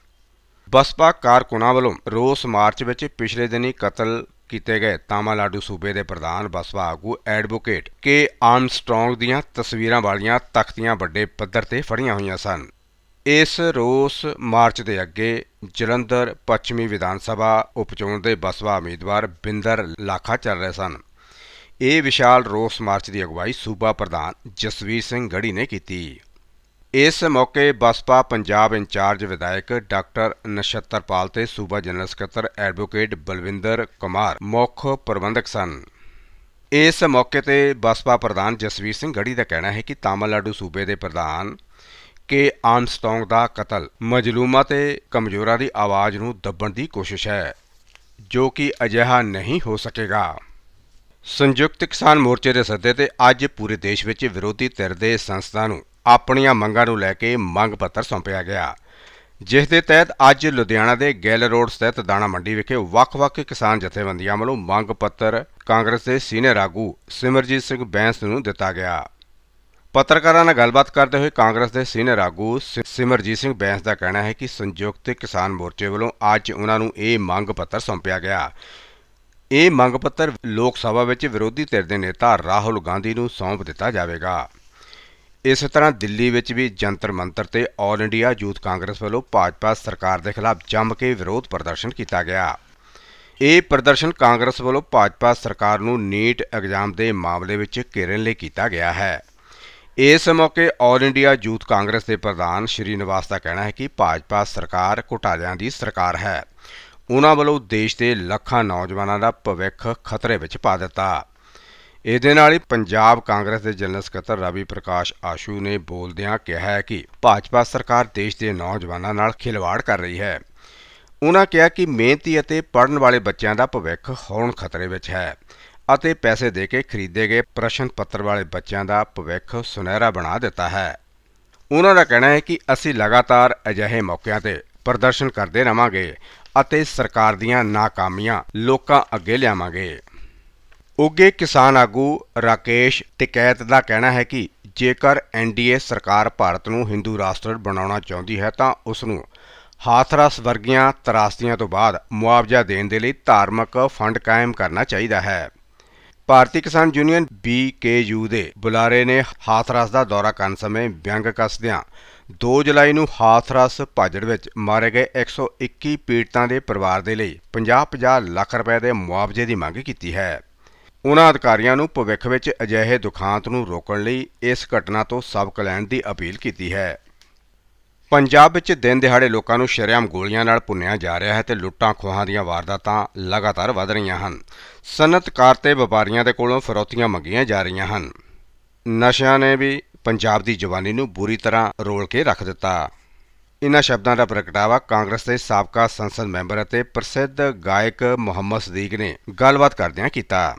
[SPEAKER 1] ਬਸਪਾ ਕਾਰਕੁਨਾਂ ਵੱਲੋਂ ਰੋਸ ਮਾਰਚ ਵਿੱਚ ਪਿਛਲੇ ਦਿਨੀ ਕਤਲ ਕੀਤੇ ਗਏ ਤਾਮਿਲਨਾਡੂ ਸੂਬੇ ਦੇ ਪ੍ਰਧਾਨ ਬਸਪਾ ਆਗੂ ਐਡਵੋਕੇਟ ਕੇ ਆਰਮਸਟ੍ਰੋਂਗ ਦੀਆਂ ਤਸਵੀਰਾਂ ਵਾਲੀਆਂ ਤਖਤੀਆਂ ਵੱਡੇ ਪੱਧਰ ਤੇ ਫੜੀਆਂ ਹੋਈਆਂ ਸਨ। ਇਸ ਰੋਸ ਮਾਰਚ ਦੇ ਅੱਗੇ ਜਲੰਧਰ ਪੱਛਮੀ ਵਿਧਾਨ ਸਭਾ ਉਪਚੋਣ ਦੇ ਬਸਪਾ ਉਮੀਦਵਾਰ ਬਿੰਦਰ ਲਾਖਾ ਚੱਲ ਰਹੇ ਸਨ। ਇਹ ਵਿਸ਼ਾਲ ਰੋਸ ਮਾਰਚ ਦੀ ਅਗਵਾਈ ਸੂਬਾ ਪ੍ਰਧਾਨ ਜਸਵੀਰ ਸਿੰਘ ਗੜੀ ਨੇ ਕੀਤੀ। ਇਸ ਮੌਕੇ ਬਸਪਾ ਪੰਜਾਬ ਇੰਚਾਰਜ ਵਿਧਾਇਕ ਡਾਕਟਰ ਨਛੱਤਰਪਾਲ ਤੇ ਸੂਬਾ ਜਨਰਲ ਸਕੱਤਰ ਐਡਵੋਕੇਟ ਬਲਵਿੰਦਰ ਕੁਮਾਰ ਮੁੱਖ ਪ੍ਰਬੰਧਕ ਸਨ। ਇਸ ਮੌਕੇ ਤੇ ਬਸਪਾ ਪ੍ਰਧਾਨ ਜਸਵੀਰ ਸਿੰਘ ਗੜੀ ਦਾ ਕਹਿਣਾ ਹੈ ਕਿ ਤਾਮਿਲਨਾਡੂ ਸੂਬੇ ਦੇ ਪ੍ਰਧਾਨ ਕੇ ਆਰਮਸਟ੍ਰੋਂਗ ਦਾ ਕਤਲ ਮਜਲੂਮਾਂ ਤੇ ਕਮਜ਼ੋਰਾਂ ਦੀ ਆਵਾਜ਼ ਨੂੰ ਦੱਬਣ ਦੀ ਕੋਸ਼ਿਸ਼ ਹੈ, ਜੋ ਕਿ ਅਜਿਹਾ ਨਹੀਂ ਹੋ ਸਕੇਗਾ। ਸੰਯੁਕਤ ਕਿਸਾਨ ਮੋਰਚੇ ਦੇ ਸੱਦੇ ਤੇ ਅੱਜ ਪੂਰੇ ਦੇਸ਼ ਵਿੱਚ ਵਿਰੋਧੀ ਧਿਰ ਦੇ ਸੰਸਥਾ ਨੂੰ ਆਪਣੀਆਂ ਮੰਗਾਂ ਨੂੰ ਲੈ ਕੇ ਮੰਗ ਪੱਤਰ ਸੌਂਪਿਆ ਗਿਆ। ਜਿਸ ਦੇ ਤਹਿਤ ਅੱਜ ਲੁਧਿਆਣਾ ਦੇ ਗੈਲ ਰੋਡ ਸਥਿਤ ਦਾਣਾ ਮੰਡੀ ਵਿਖੇ ਵੱਖ-ਵੱਖ ਕਿਸਾਨ ਜਥੇਬੰਦੀਆਂ ਵੱਲੋਂ ਮੰਗ ਪੱਤਰ ਕਾਂਗਰਸ ਦੇ ਸੀਨੀਅਰ ਆਗੂ ਸਿਮਰਜੀਤ ਸਿੰਘ ਬੈਂਸ ਨੂੰ ਦਿੱਤਾ ਗਿਆ। ਪੱਤਰਕਾਰਾਂ ਨਾਲ ਗੱਲਬਾਤ ਕਰਦੇ ਹੋਏ ਕਾਂਗਰਸ ਦੇ ਸੀਨੀਅਰ ਆਗੂ ਸਿ- ਸਿਮਰਜੀਤ ਸਿੰਘ ਬੈਂਸ ਦਾ ਕਹਿਣਾ ਹੈ ਕਿ ਸੰਯੁਕਤ ਕਿਸਾਨ ਮੋਰਚੇ ਵੱਲੋਂ ਅੱਜ ਉਹਨਾਂ ਨੂੰ ਇਹ ਮੰਗ ਪੱਤਰ ਸੌਂਪਿਆ ਗਿਆ। ਇਹ ਮੰਗ ਪੱਤਰ ਲੋਕ ਸਭਾ ਵਿੱਚ ਵਿਰੋਧੀ ਧਿਰ ਦੇ ਨੇਤਾ ਰਾਹੁਲ ਗਾਂਧੀ ਨੂੰ ਸੌਂਪ ਦਿੱਤਾ ਜਾਵੇਗਾ। ਇਸ ਤਰ੍ਹਾਂ ਦਿੱਲੀ ਵਿੱਚ ਵੀ ਜੰਤਰ ਮੰਤਰ ਤੇ ਆਲ ਇੰਡੀਆ ਯੂਥ ਕਾਂਗਰਸ ਵੱਲੋਂ ਭਾਜਪਾ ਸਰਕਾਰ ਦੇ ਖਿਲਾਫ ਜੰਮ ਕੇ ਵਿਰੋਧ ਪ੍ਰਦਰਸ਼ਨ ਕੀਤਾ ਗਿਆ। ਇਹ ਪ੍ਰਦਰਸ਼ਨ ਕਾਂਗਰਸ ਵੱਲੋਂ ਭਾਜਪਾ ਸਰਕਾਰ ਨੂੰ ਨੀਟ ਐਗਜ਼ਾਮ ਦੇ ਮਾਮਲੇ ਵਿੱਚ ਘੇਰਨ ਲਈ ਕੀਤਾ ਗਿਆ ਹੈ। ਇਸ ਮੌਕੇ ਆਲ ਇੰਡੀਆ ਯੂਥ ਕਾਂਗਰਸ ਦੇ ਪ੍ਰਧਾਨ ਸ਼੍ਰੀ ਨਿਵਾਸ ਦਾ ਕਹਿਣਾ ਹੈ ਕਿ ਭਾਜਪਾ ਸਰਕਾਰ ਘੁਟਾਲਿਆਂ ਦੀ ਸਰਕਾਰ ਹੈ। ਉਹਨਾਂ ਵੱਲੋਂ ਦੇਸ਼ ਦੇ ਲੱਖਾਂ ਨੌਜਵਾਨਾਂ ਦਾ ਭਵਿੱਖ ਖਤਰੇ ਵਿੱਚ ਪਾ ਦਿੱਤਾ। ਇਹਦੇ ਨਾਲ ਹੀ ਪੰਜਾਬ ਕਾਂਗਰਸ ਦੇ ਜਨਰਲ ਸਕੱਤਰ ਰਵੀ ਪ੍ਰਕਾਸ਼ ਆਸ਼ੂ ਨੇ ਬੋਲਦਿਆਂ ਕਿਹਾ ਹੈ ਕਿ ਭਾਜਪਾ ਸਰਕਾਰ ਦੇਸ਼ ਦੇ ਨੌਜਵਾਨਾਂ ਨਾਲ ਖਿਲਵਾੜ ਕਰ ਰਹੀ ਹੈ। ਉਹਨਾਂ ਕਿਹਾ ਕਿ ਮਿਹਨਤੀ ਅਤੇ ਪੜ੍ਹਨ ਵਾਲੇ ਬੱਚਿਆਂ ਦਾ ਭਵਿੱਖ ਹੁਣ ਖਤਰੇ ਵਿੱਚ ਹੈ ਅਤੇ ਪੈਸੇ ਦੇ ਕੇ ਖਰੀਦੇ ਗਏ ਪ੍ਰਸ਼ਨ ਪੱਤਰ ਵਾਲੇ ਬੱਚਿਆਂ ਦਾ ਭਵਿੱਖ ਸੁਨਹਿਰਾ ਬਣਾ ਦਿੱਤਾ ਹੈ। ਉਹਨਾਂ ਦਾ ਕਹਿਣਾ ਹੈ ਕਿ ਅਸੀਂ ਲਗਾਤਾਰ ਅਜਿਹੇ ਮੌਕਿਆਂ ਤੇ ਪ੍ਰਦਰਸ਼ਨ ਕਰਦੇ ਰਵਾਂਗੇ ਅਤੇ ਸਰਕਾਰ ਦੀਆਂ ਨਾਕਾਮੀਆਂ ਲੋਕਾਂ ਅੱਗੇ ਲਿਆਵਾਂਗੇ। ਉੱਗੇ ਕਿਸਾਨ ਆਗੂ ਰਾਕੇਸ਼ ਟਿਕੈਤ ਦਾ ਕਹਿਣਾ ਹੈ ਕਿ ਜੇਕਰ ਐਨਡੀਏ ਸਰਕਾਰ ਭਾਰਤ ਨੂੰ ਹਿੰਦੂ ਰਾਸ਼ਟਰ ਬਣਾਉਣਾ ਚਾਹੁੰਦੀ ਹੈ ਤਾਂ ਉਸ ਨੂੰ ਹਾਥਰਸ ਵਰਗੀਆਂ ਤਰਾਸਦੀਆਂ ਤੋਂ ਬਾਅਦ ਮੁਆਵਜ਼ਾ ਦੇਣ ਦੇ ਲਈ ਧਾਰਮਿਕ ਫੰਡ ਕਾਇਮ ਕਰਨਾ ਚਾਹੀਦਾ ਹੈ। ਭਾਰਤੀ ਕਿਸਾਨ ਯੂਨੀਅਨ BKU ਦੇ ਬੁਲਾਰੇ ਨੇ ਹਾਥਰਸ ਦਾ ਦੌਰਾ ਕਰਨ ਸਮੇਂ ਵਿਅੰਗ ਕੱਸਦਿਆਂ 2 ਜੁਲਾਈ ਨੂੰ ਹਾਥਰਸ ਭਾਜੜ ਵਿੱਚ ਮਾਰੇ ਗਏ 121 ਪੀੜਤਾਂ ਦੇ ਪਰਿਵਾਰ ਦੇ ਲਈ 50-50 ਲੱਖ ਰੁਪਏ ਦੇ ਮੁਆਵਜ਼ੇ ਦੀ ਮੰਗ ਕੀਤੀ ਹੈ। ਉਹਨਾਂ ਅਧਿਕਾਰੀਆਂ ਨੂੰ ਭਵਿੱਖ ਵਿੱਚ ਅਜਿਹੇ ਦੁਖਾਂਤ ਨੂੰ ਰੋਕਣ ਲਈ ਇਸ ਘਟਨਾ ਤੋਂ ਸਬਕ ਲੈਣ ਦੀ ਅਪੀਲ ਕੀਤੀ ਹੈ। ਪੰਜਾਬ ਵਿੱਚ ਦਿਨ ਦਿਹਾੜੇ ਲੋਕਾਂ ਨੂੰ ਸ਼ਰੇਆਮ ਗੋਲੀਆਂ ਨਾਲ ਭੁੰਨਿਆ ਜਾ ਰਿਹਾ ਹੈ ਤੇ ਲੁੱਟਾਂ ਖੋਹਾਂ ਦੀਆਂ ਵਾਰਦਾਤਾਂ ਲਗਾਤਾਰ ਵਧ ਰਹੀਆਂ ਹਨ। ਸਨਅਤਕਾਰ ਤੇ ਵਪਾਰੀਆਂ ਦੇ ਕੋਲੋਂ ਫਰੌਤੀਆਂ ਮੰਗੀਆਂ ਜਾ ਰਹੀਆਂ ਹਨ। ਨਸ਼ਿਆਂ ਨੇ ਵੀ ਪੰਜਾਬ ਦੀ ਜਵਾਨੀ ਨੂੰ ਬੁਰੀ ਤਰ੍ਹਾਂ ਰੋਲ ਕੇ ਰੱਖ ਦਿੱਤਾ। ਇਨ੍ਹਾਂ ਸ਼ਬਦਾਂ ਦਾ ਪ੍ਰਗਟਾਵਾ ਕਾਂਗਰਸ ਦੇ ਸਾਬਕਾ ਸੰਸਦ ਮੈਂਬਰ ਅਤੇ ਪ੍ਰਸਿੱਧ ਗਾਇਕ ਮੁਹੰਮਦ ਸਦੀਕ ਨੇ ਗੱਲਬਾਤ ਕਰਦਿਆਂ ਕੀਤਾ।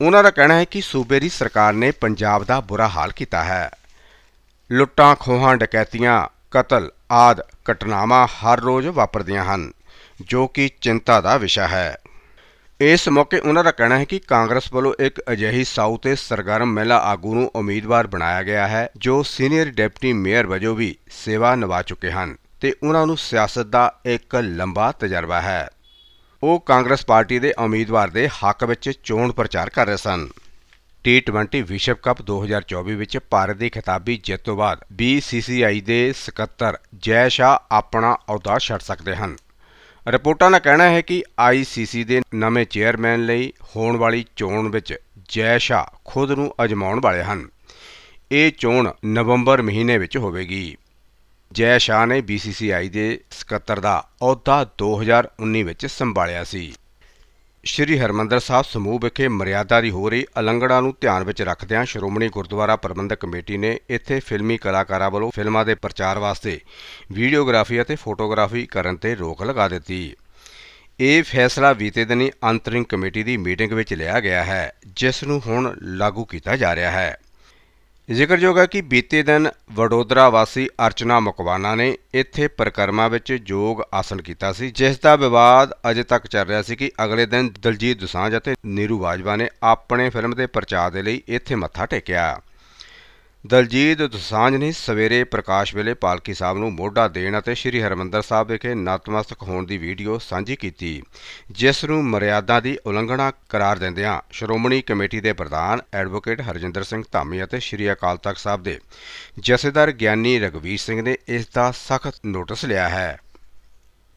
[SPEAKER 1] ਉਹਨਾਂ ਦਾ ਕਹਿਣਾ ਹੈ ਕਿ ਸੂਬੇ ਦੀ ਸਰਕਾਰ ਨੇ ਪੰਜਾਬ ਦਾ ਬੁਰਾ ਹਾਲ ਕੀਤਾ ਹੈ। ਲੁੱਟਾਂ, ਖੋਹਾਂ, ਡਕੈਤੀਆਂ, ਕਤਲ ਆਦ ਘਟਨਾਵਾਂ ਹਰ ਰੋਜ਼ ਵਾਪਰਦੀਆਂ ਹਨ, ਜੋ ਕਿ ਚਿੰਤਾ ਦਾ ਵਿਸ਼ਾ ਹੈ। ਇਸ ਮੌਕੇ ਉਹਨਾਂ ਦਾ ਕਹਿਣਾ ਹੈ ਕਿ ਕਾਂਗਰਸ ਵੱਲੋਂ ਇੱਕ ਅਜਿਹੀ ਸਾਊ ਤੇ ਸਰਗਰਮ ਮਹਿਲਾ ਆਗੂ ਨੂੰ ਉਮੀਦਵਾਰ ਬਣਾਇਆ ਗਿਆ ਹੈ, ਜੋ ਸੀਨੀਅਰ ਡਿਪਟੀ ਮੇਅਰ ਵਜੋਂ ਵੀ ਸੇਵਾ ਨਿਭਾ ਚੁੱਕੇ ਹਨ ਤੇ ਉਹਨਾਂ ਨੂੰ ਸਿਆਸਤ ਦਾ ਇੱਕ ਲੰਬਾ ਤਜਰਬਾ ਹੈ। ਉਹ ਕਾਂਗਰਸ ਪਾਰਟੀ ਦੇ ਉਮੀਦਵਾਰ ਦੇ ਹੱਕ ਵਿੱਚ ਚੋਣ ਪ੍ਰਚਾਰ ਕਰ ਰਹੇ ਸਨ। T20 ਵਿਸ਼ਵ ਕੱਪ 2024 ਵਿੱਚ ਭਾਰਤ ਦੀ ਖਿਤਾਬੀ ਜਿੱਤ ਤੋਂ ਬਾਅਦ BCCI ਦੇ ਸਕੱਤਰ ਜੈ ਸ਼ਾਹ ਆਪਣਾ ਅਹੁਦਾ ਛੱਡ ਸਕਦੇ ਹਨ। ਰਿਪੋਰਟਾਂ ਦਾ ਕਹਿਣਾ ਹੈ ਕਿ ICC ਦੇ ਨਵੇਂ ਚੇਅਰਮੈਨ ਲਈ ਹੋਣ ਵਾਲੀ ਚੋਣ ਵਿੱਚ ਜੈ ਸ਼ਾਹ ਖੁਦ ਨੂੰ ਅਜਮਾਉਣ ਵਾਲੇ ਹਨ। ਇਹ ਚੋਣ ਨਵੰਬਰ ਮਹੀਨੇ ਵਿੱਚ ਹੋਵੇਗੀ। ਜੈ ਸ਼ਾਹ ਨੇ BCCI ਦੇ ਸਕੱਤਰ ਦਾ ਅਹੁਦਾ 2019 ਵਿੱਚ ਸੰਭਾਲਿਆ ਸੀ। ਸ਼੍ਰੀ ਹਰਮੰਦਰ ਸਾਹਿਬ ਸਮੂਹ ਵਿਖੇ ਮਰਿਆਦਾ ਦੀ ਹੋ ਰਹੀ ਉਲੰਘਣਾ ਨੂੰ ਧਿਆਨ ਵਿੱਚ ਰੱਖਦਿਆਂ ਸ਼੍ਰੋਮਣੀ ਗੁਰਦੁਆਰਾ ਪ੍ਰਬੰਧਕ ਕਮੇਟੀ ਨੇ ਇੱਥੇ ਫਿਲਮੀ ਕਲਾਕਾਰਾਂ ਵੱਲੋਂ ਫਿਲਮਾਂ ਦੇ ਪ੍ਰਚਾਰ ਵਾਸਤੇ ਵੀਡੀਓਗ੍ਰਾਫੀ ਅਤੇ ਫੋਟੋਗ੍ਰਾਫੀ ਕਰਨ ਤੇ ਰੋਕ ਲਗਾ ਦਿੱਤੀ। ਇਹ ਫੈਸਲਾ ਬੀਤੇ ਦਿਨੀ ਅੰਤਰਿੰਗ ਕਮੇਟੀ ਦੀ ਮੀਟਿੰਗ ਵਿੱਚ ਲਿਆ ਗਿਆ ਹੈ, ਜਿਸ ਨੂੰ ਹੁਣ ਲਾਗੂ ਕੀਤਾ ਜਾ ਰਿਹਾ ਹੈ। ਜ਼ਿਕਰਯੋਗ ਹੈ ਕਿ ਬੀਤੇ ਦਿਨ ਵਡੋਦਰਾ ਵਾਸੀ ਅਰਚਨਾ ਮੁਕਵਾਨਾ ਨੇ ਇੱਥੇ ਪਰਿਕਰਮਾ ਵਿੱਚ ਯੋਗ ਆਸਣ ਕੀਤਾ ਸੀ, ਜਿਸ ਦਾ ਵਿਵਾਦ ਅਜੇ ਤੱਕ ਚੱਲ ਰਿਹਾ ਸੀ ਕਿ ਅਗਲੇ ਦਿਨ ਦਲਜੀਤ ਦੁਸਾਂਝ ਅਤੇ ਨੀਰੂ ਬਾਜਵਾ ਨੇ ਆਪਣੇ ਫਿਲਮ ਦੇ ਪ੍ਰਚਾਰ ਦੇ ਲਈ ਇੱਥੇ ਮੱਥਾ ਟੇਕਿਆ। ਦਲਜੀਤ ਦੁਸਾਂਝ ਨੇ ਸਵੇਰੇ ਪ੍ਰਕਾਸ਼ ਵੇਲੇ ਪਾਲਕੀ ਸਾਹਿਬ ਨੂੰ ਮੋਢਾ ਦੇਣ ਅਤੇ ਸ੍ਰੀ ਹਰਮੰਦਰ ਸਾਹਿਬ ਵਿਖੇ ਨਤਮਸਤਕ ਹੋਣ ਦੀ ਵੀਡੀਓ ਸਾਂਝੀ ਕੀਤੀ, ਜਿਸ ਨੂੰ ਮਰਿਆਦਾ ਦੀ ਉਲੰਘਣਾ ਕਰਾਰ ਦਿੰਦਿਆਂ ਸ਼੍ਰੋਮਣੀ ਕਮੇਟੀ ਦੇ ਪ੍ਰਧਾਨ ਐਡਵੋਕੇਟ ਹਰਜਿੰਦਰ ਸਿੰਘ ਧਾਮੀ ਅਤੇ ਸ੍ਰੀ ਅਕਾਲ ਤਖਤ ਸਾਹਿਬ ਦੇ ਜਥੇਦਾਰ ਗਿਆਨੀ ਰਗਵੀਰ ਸਿੰਘ ਨੇ ਇਸ ਦਾ ਸਖਤ ਨੋਟਿਸ ਲਿਆ ਹੈ।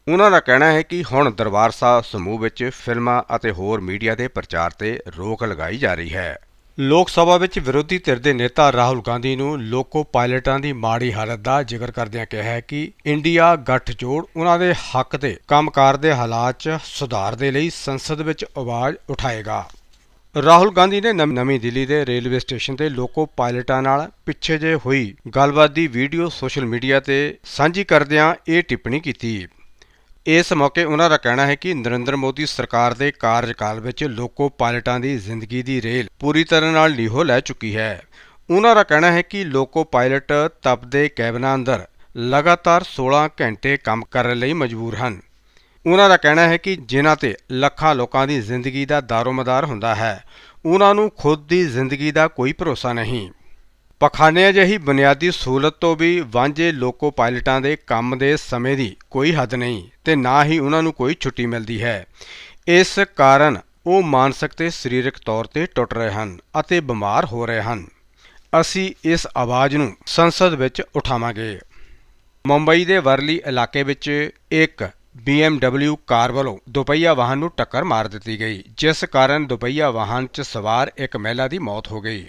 [SPEAKER 1] ਉਹਨਾਂ ਦਾ ਕਹਿਣਾ ਹੈ ਕਿ ਹੁਣ ਦਰਬਾਰ ਸਾਹਿਬ ਸਮੂਹ ਵਿੱਚ ਫਿਲਮਾਂ ਅਤੇ ਹੋਰ ਮੀਡੀਆ ਦੇ ਪ੍ਰਚਾਰ ਤੇ ਰੋਕ ਲਗਾਈ ਜਾ ਰਹੀ ਹੈ। ਲੋਕ ਸਭਾ ਵਿੱਚ ਵਿਰੋਧੀ ਧਿਰ ਦੇ ਨੇਤਾ ਰਾਹੁਲ ਗਾਂਧੀ ਨੂੰ ਲੋਕੋ ਪਾਇਲਟਾਂ ਦੀ ਮਾੜੀ ਹਾਲਤ ਦਾ ਜ਼ਿਕਰ ਕਰਦਿਆਂ ਕਿਹਾ ਹੈ ਕਿ ਇੰਡੀਆ ਗੱਠਜੋੜ ਉਹਨਾਂ ਦੇ ਹੱਕ ਤੇ ਕੰਮਕਾਰ ਦੇ ਹਾਲਾਤ 'ਚ ਸੁਧਾਰ ਦੇ ਲਈ ਸੰਸਦ ਵਿੱਚ ਆਵਾਜ਼ ਉਠਾਏਗਾ। ਰਾਹੁਲ ਗਾਂਧੀ ਨੇ ਨਵ- ਨਵੀਂ ਦਿੱਲੀ ਦੇ ਰੇਲਵੇ ਸਟੇਸ਼ਨ ਤੇ ਲੋਕੋ ਪਾਇਲਟਾਂ ਨਾਲ ਪਿੱਛੇ ਜੇ ਹੋਈ ਗੱਲਬਾਤ ਦੀ ਵੀਡੀਓ ਸੋਸ਼ਲ ਮੀਡੀਆ ਤੇ ਸਾਂਝੀ ਕਰਦਿਆਂ ਇਹ ਟਿੱਪਣੀ ਕੀਤੀ। ਇਸ ਮੌਕੇ ਉਹਨਾਂ ਦਾ ਕਹਿਣਾ ਹੈ ਕਿ ਨਰਿੰਦਰ ਮੋਦੀ ਸਰਕਾਰ ਦੇ ਕਾਰਜਕਾਲ ਵਿੱਚ ਲੋਕੋ ਪਾਇਲਟਾਂ ਦੀ ਜ਼ਿੰਦਗੀ ਦੀ ਰੇਲ ਪੂਰੀ ਤਰ੍ਹਾਂ ਨਾਲ ਲੀਹੋ ਲੈ ਚੁੱਕੀ ਹੈ। ਉਹਨਾਂ ਦਾ ਕਹਿਣਾ ਹੈ ਕਿ ਲੋਕੋ ਪਾਇਲਟ ਤਪਦੇ ਕੈਬਨਾਂ ਅੰਦਰ ਲਗਾਤਾਰ 16 ਘੰਟੇ ਕੰਮ ਕਰਨ ਲਈ ਮਜਬੂਰ ਹਨ। ਉਹਨਾਂ ਦਾ ਕਹਿਣਾ ਹੈ ਕਿ ਜਿਨ੍ਹਾਂ ਤੇ ਲੱਖਾਂ ਲੋਕਾਂ ਦੀ ਜ਼ਿੰਦਗੀ ਦਾ ਦਾਰੋਮਦਾਰ ਹੁੰਦਾ ਹੈ, ਉਹਨਾਂ ਨੂੰ ਖੁਦ ਦੀ ਜ਼ਿੰਦਗੀ ਦਾ ਕੋਈ ਭਰੋਸਾ ਨਹੀਂ। ਪਖਾਨੇ ਜਿਹੀ ਬੁਨਿਆਦੀ ਸਹੂਲਤ ਤੋਂ ਵੀ ਵਾਂਝੇ ਲੋਕੋ ਪਾਇਲਟਾਂ ਦੇ ਕੰਮ ਦੇ ਸਮੇਂ ਦੀ ਕੋਈ ਹੱਦ ਨਹੀਂ ਤੇ ਨਾ ਹੀ ਉਹਨਾਂ ਨੂੰ ਕੋਈ ਛੁੱਟੀ ਮਿਲਦੀ ਹੈ। ਇਸ ਕਾਰਨ ਉਹ ਮਾਨਸਿਕ ਤੇ ਸਰੀਰਕ ਤੌਰ ਤੇ ਟੁੱਟ ਰਹੇ ਹਨ ਅਤੇ ਬਿਮਾਰ ਹੋ ਰਹੇ ਹਨ। ਅਸੀਂ ਇਸ ਆਵਾਜ਼ ਨੂੰ ਸੰਸਦ ਵਿੱਚ ਉਠਾਵਾਂਗੇ। ਮੁੰਬਈ ਦੇ ਵਰਲੀ ਇਲਾਕੇ ਵਿੱਚ ਇੱਕ BMW ਕਾਰ ਵੱਲੋਂ ਦੁਪਹੀਆ ਵਾਹਨ ਨੂੰ ਟੱਕਰ ਮਾਰ ਦਿੱਤੀ ਗਈ, ਜਿਸ ਕਾਰਨ ਦੁਪਹੀਆ ਵਾਹਨ 'ਚ ਸਵਾਰ ਇੱਕ ਮਹਿਲਾ ਦੀ ਮੌਤ ਹੋ ਗਈ।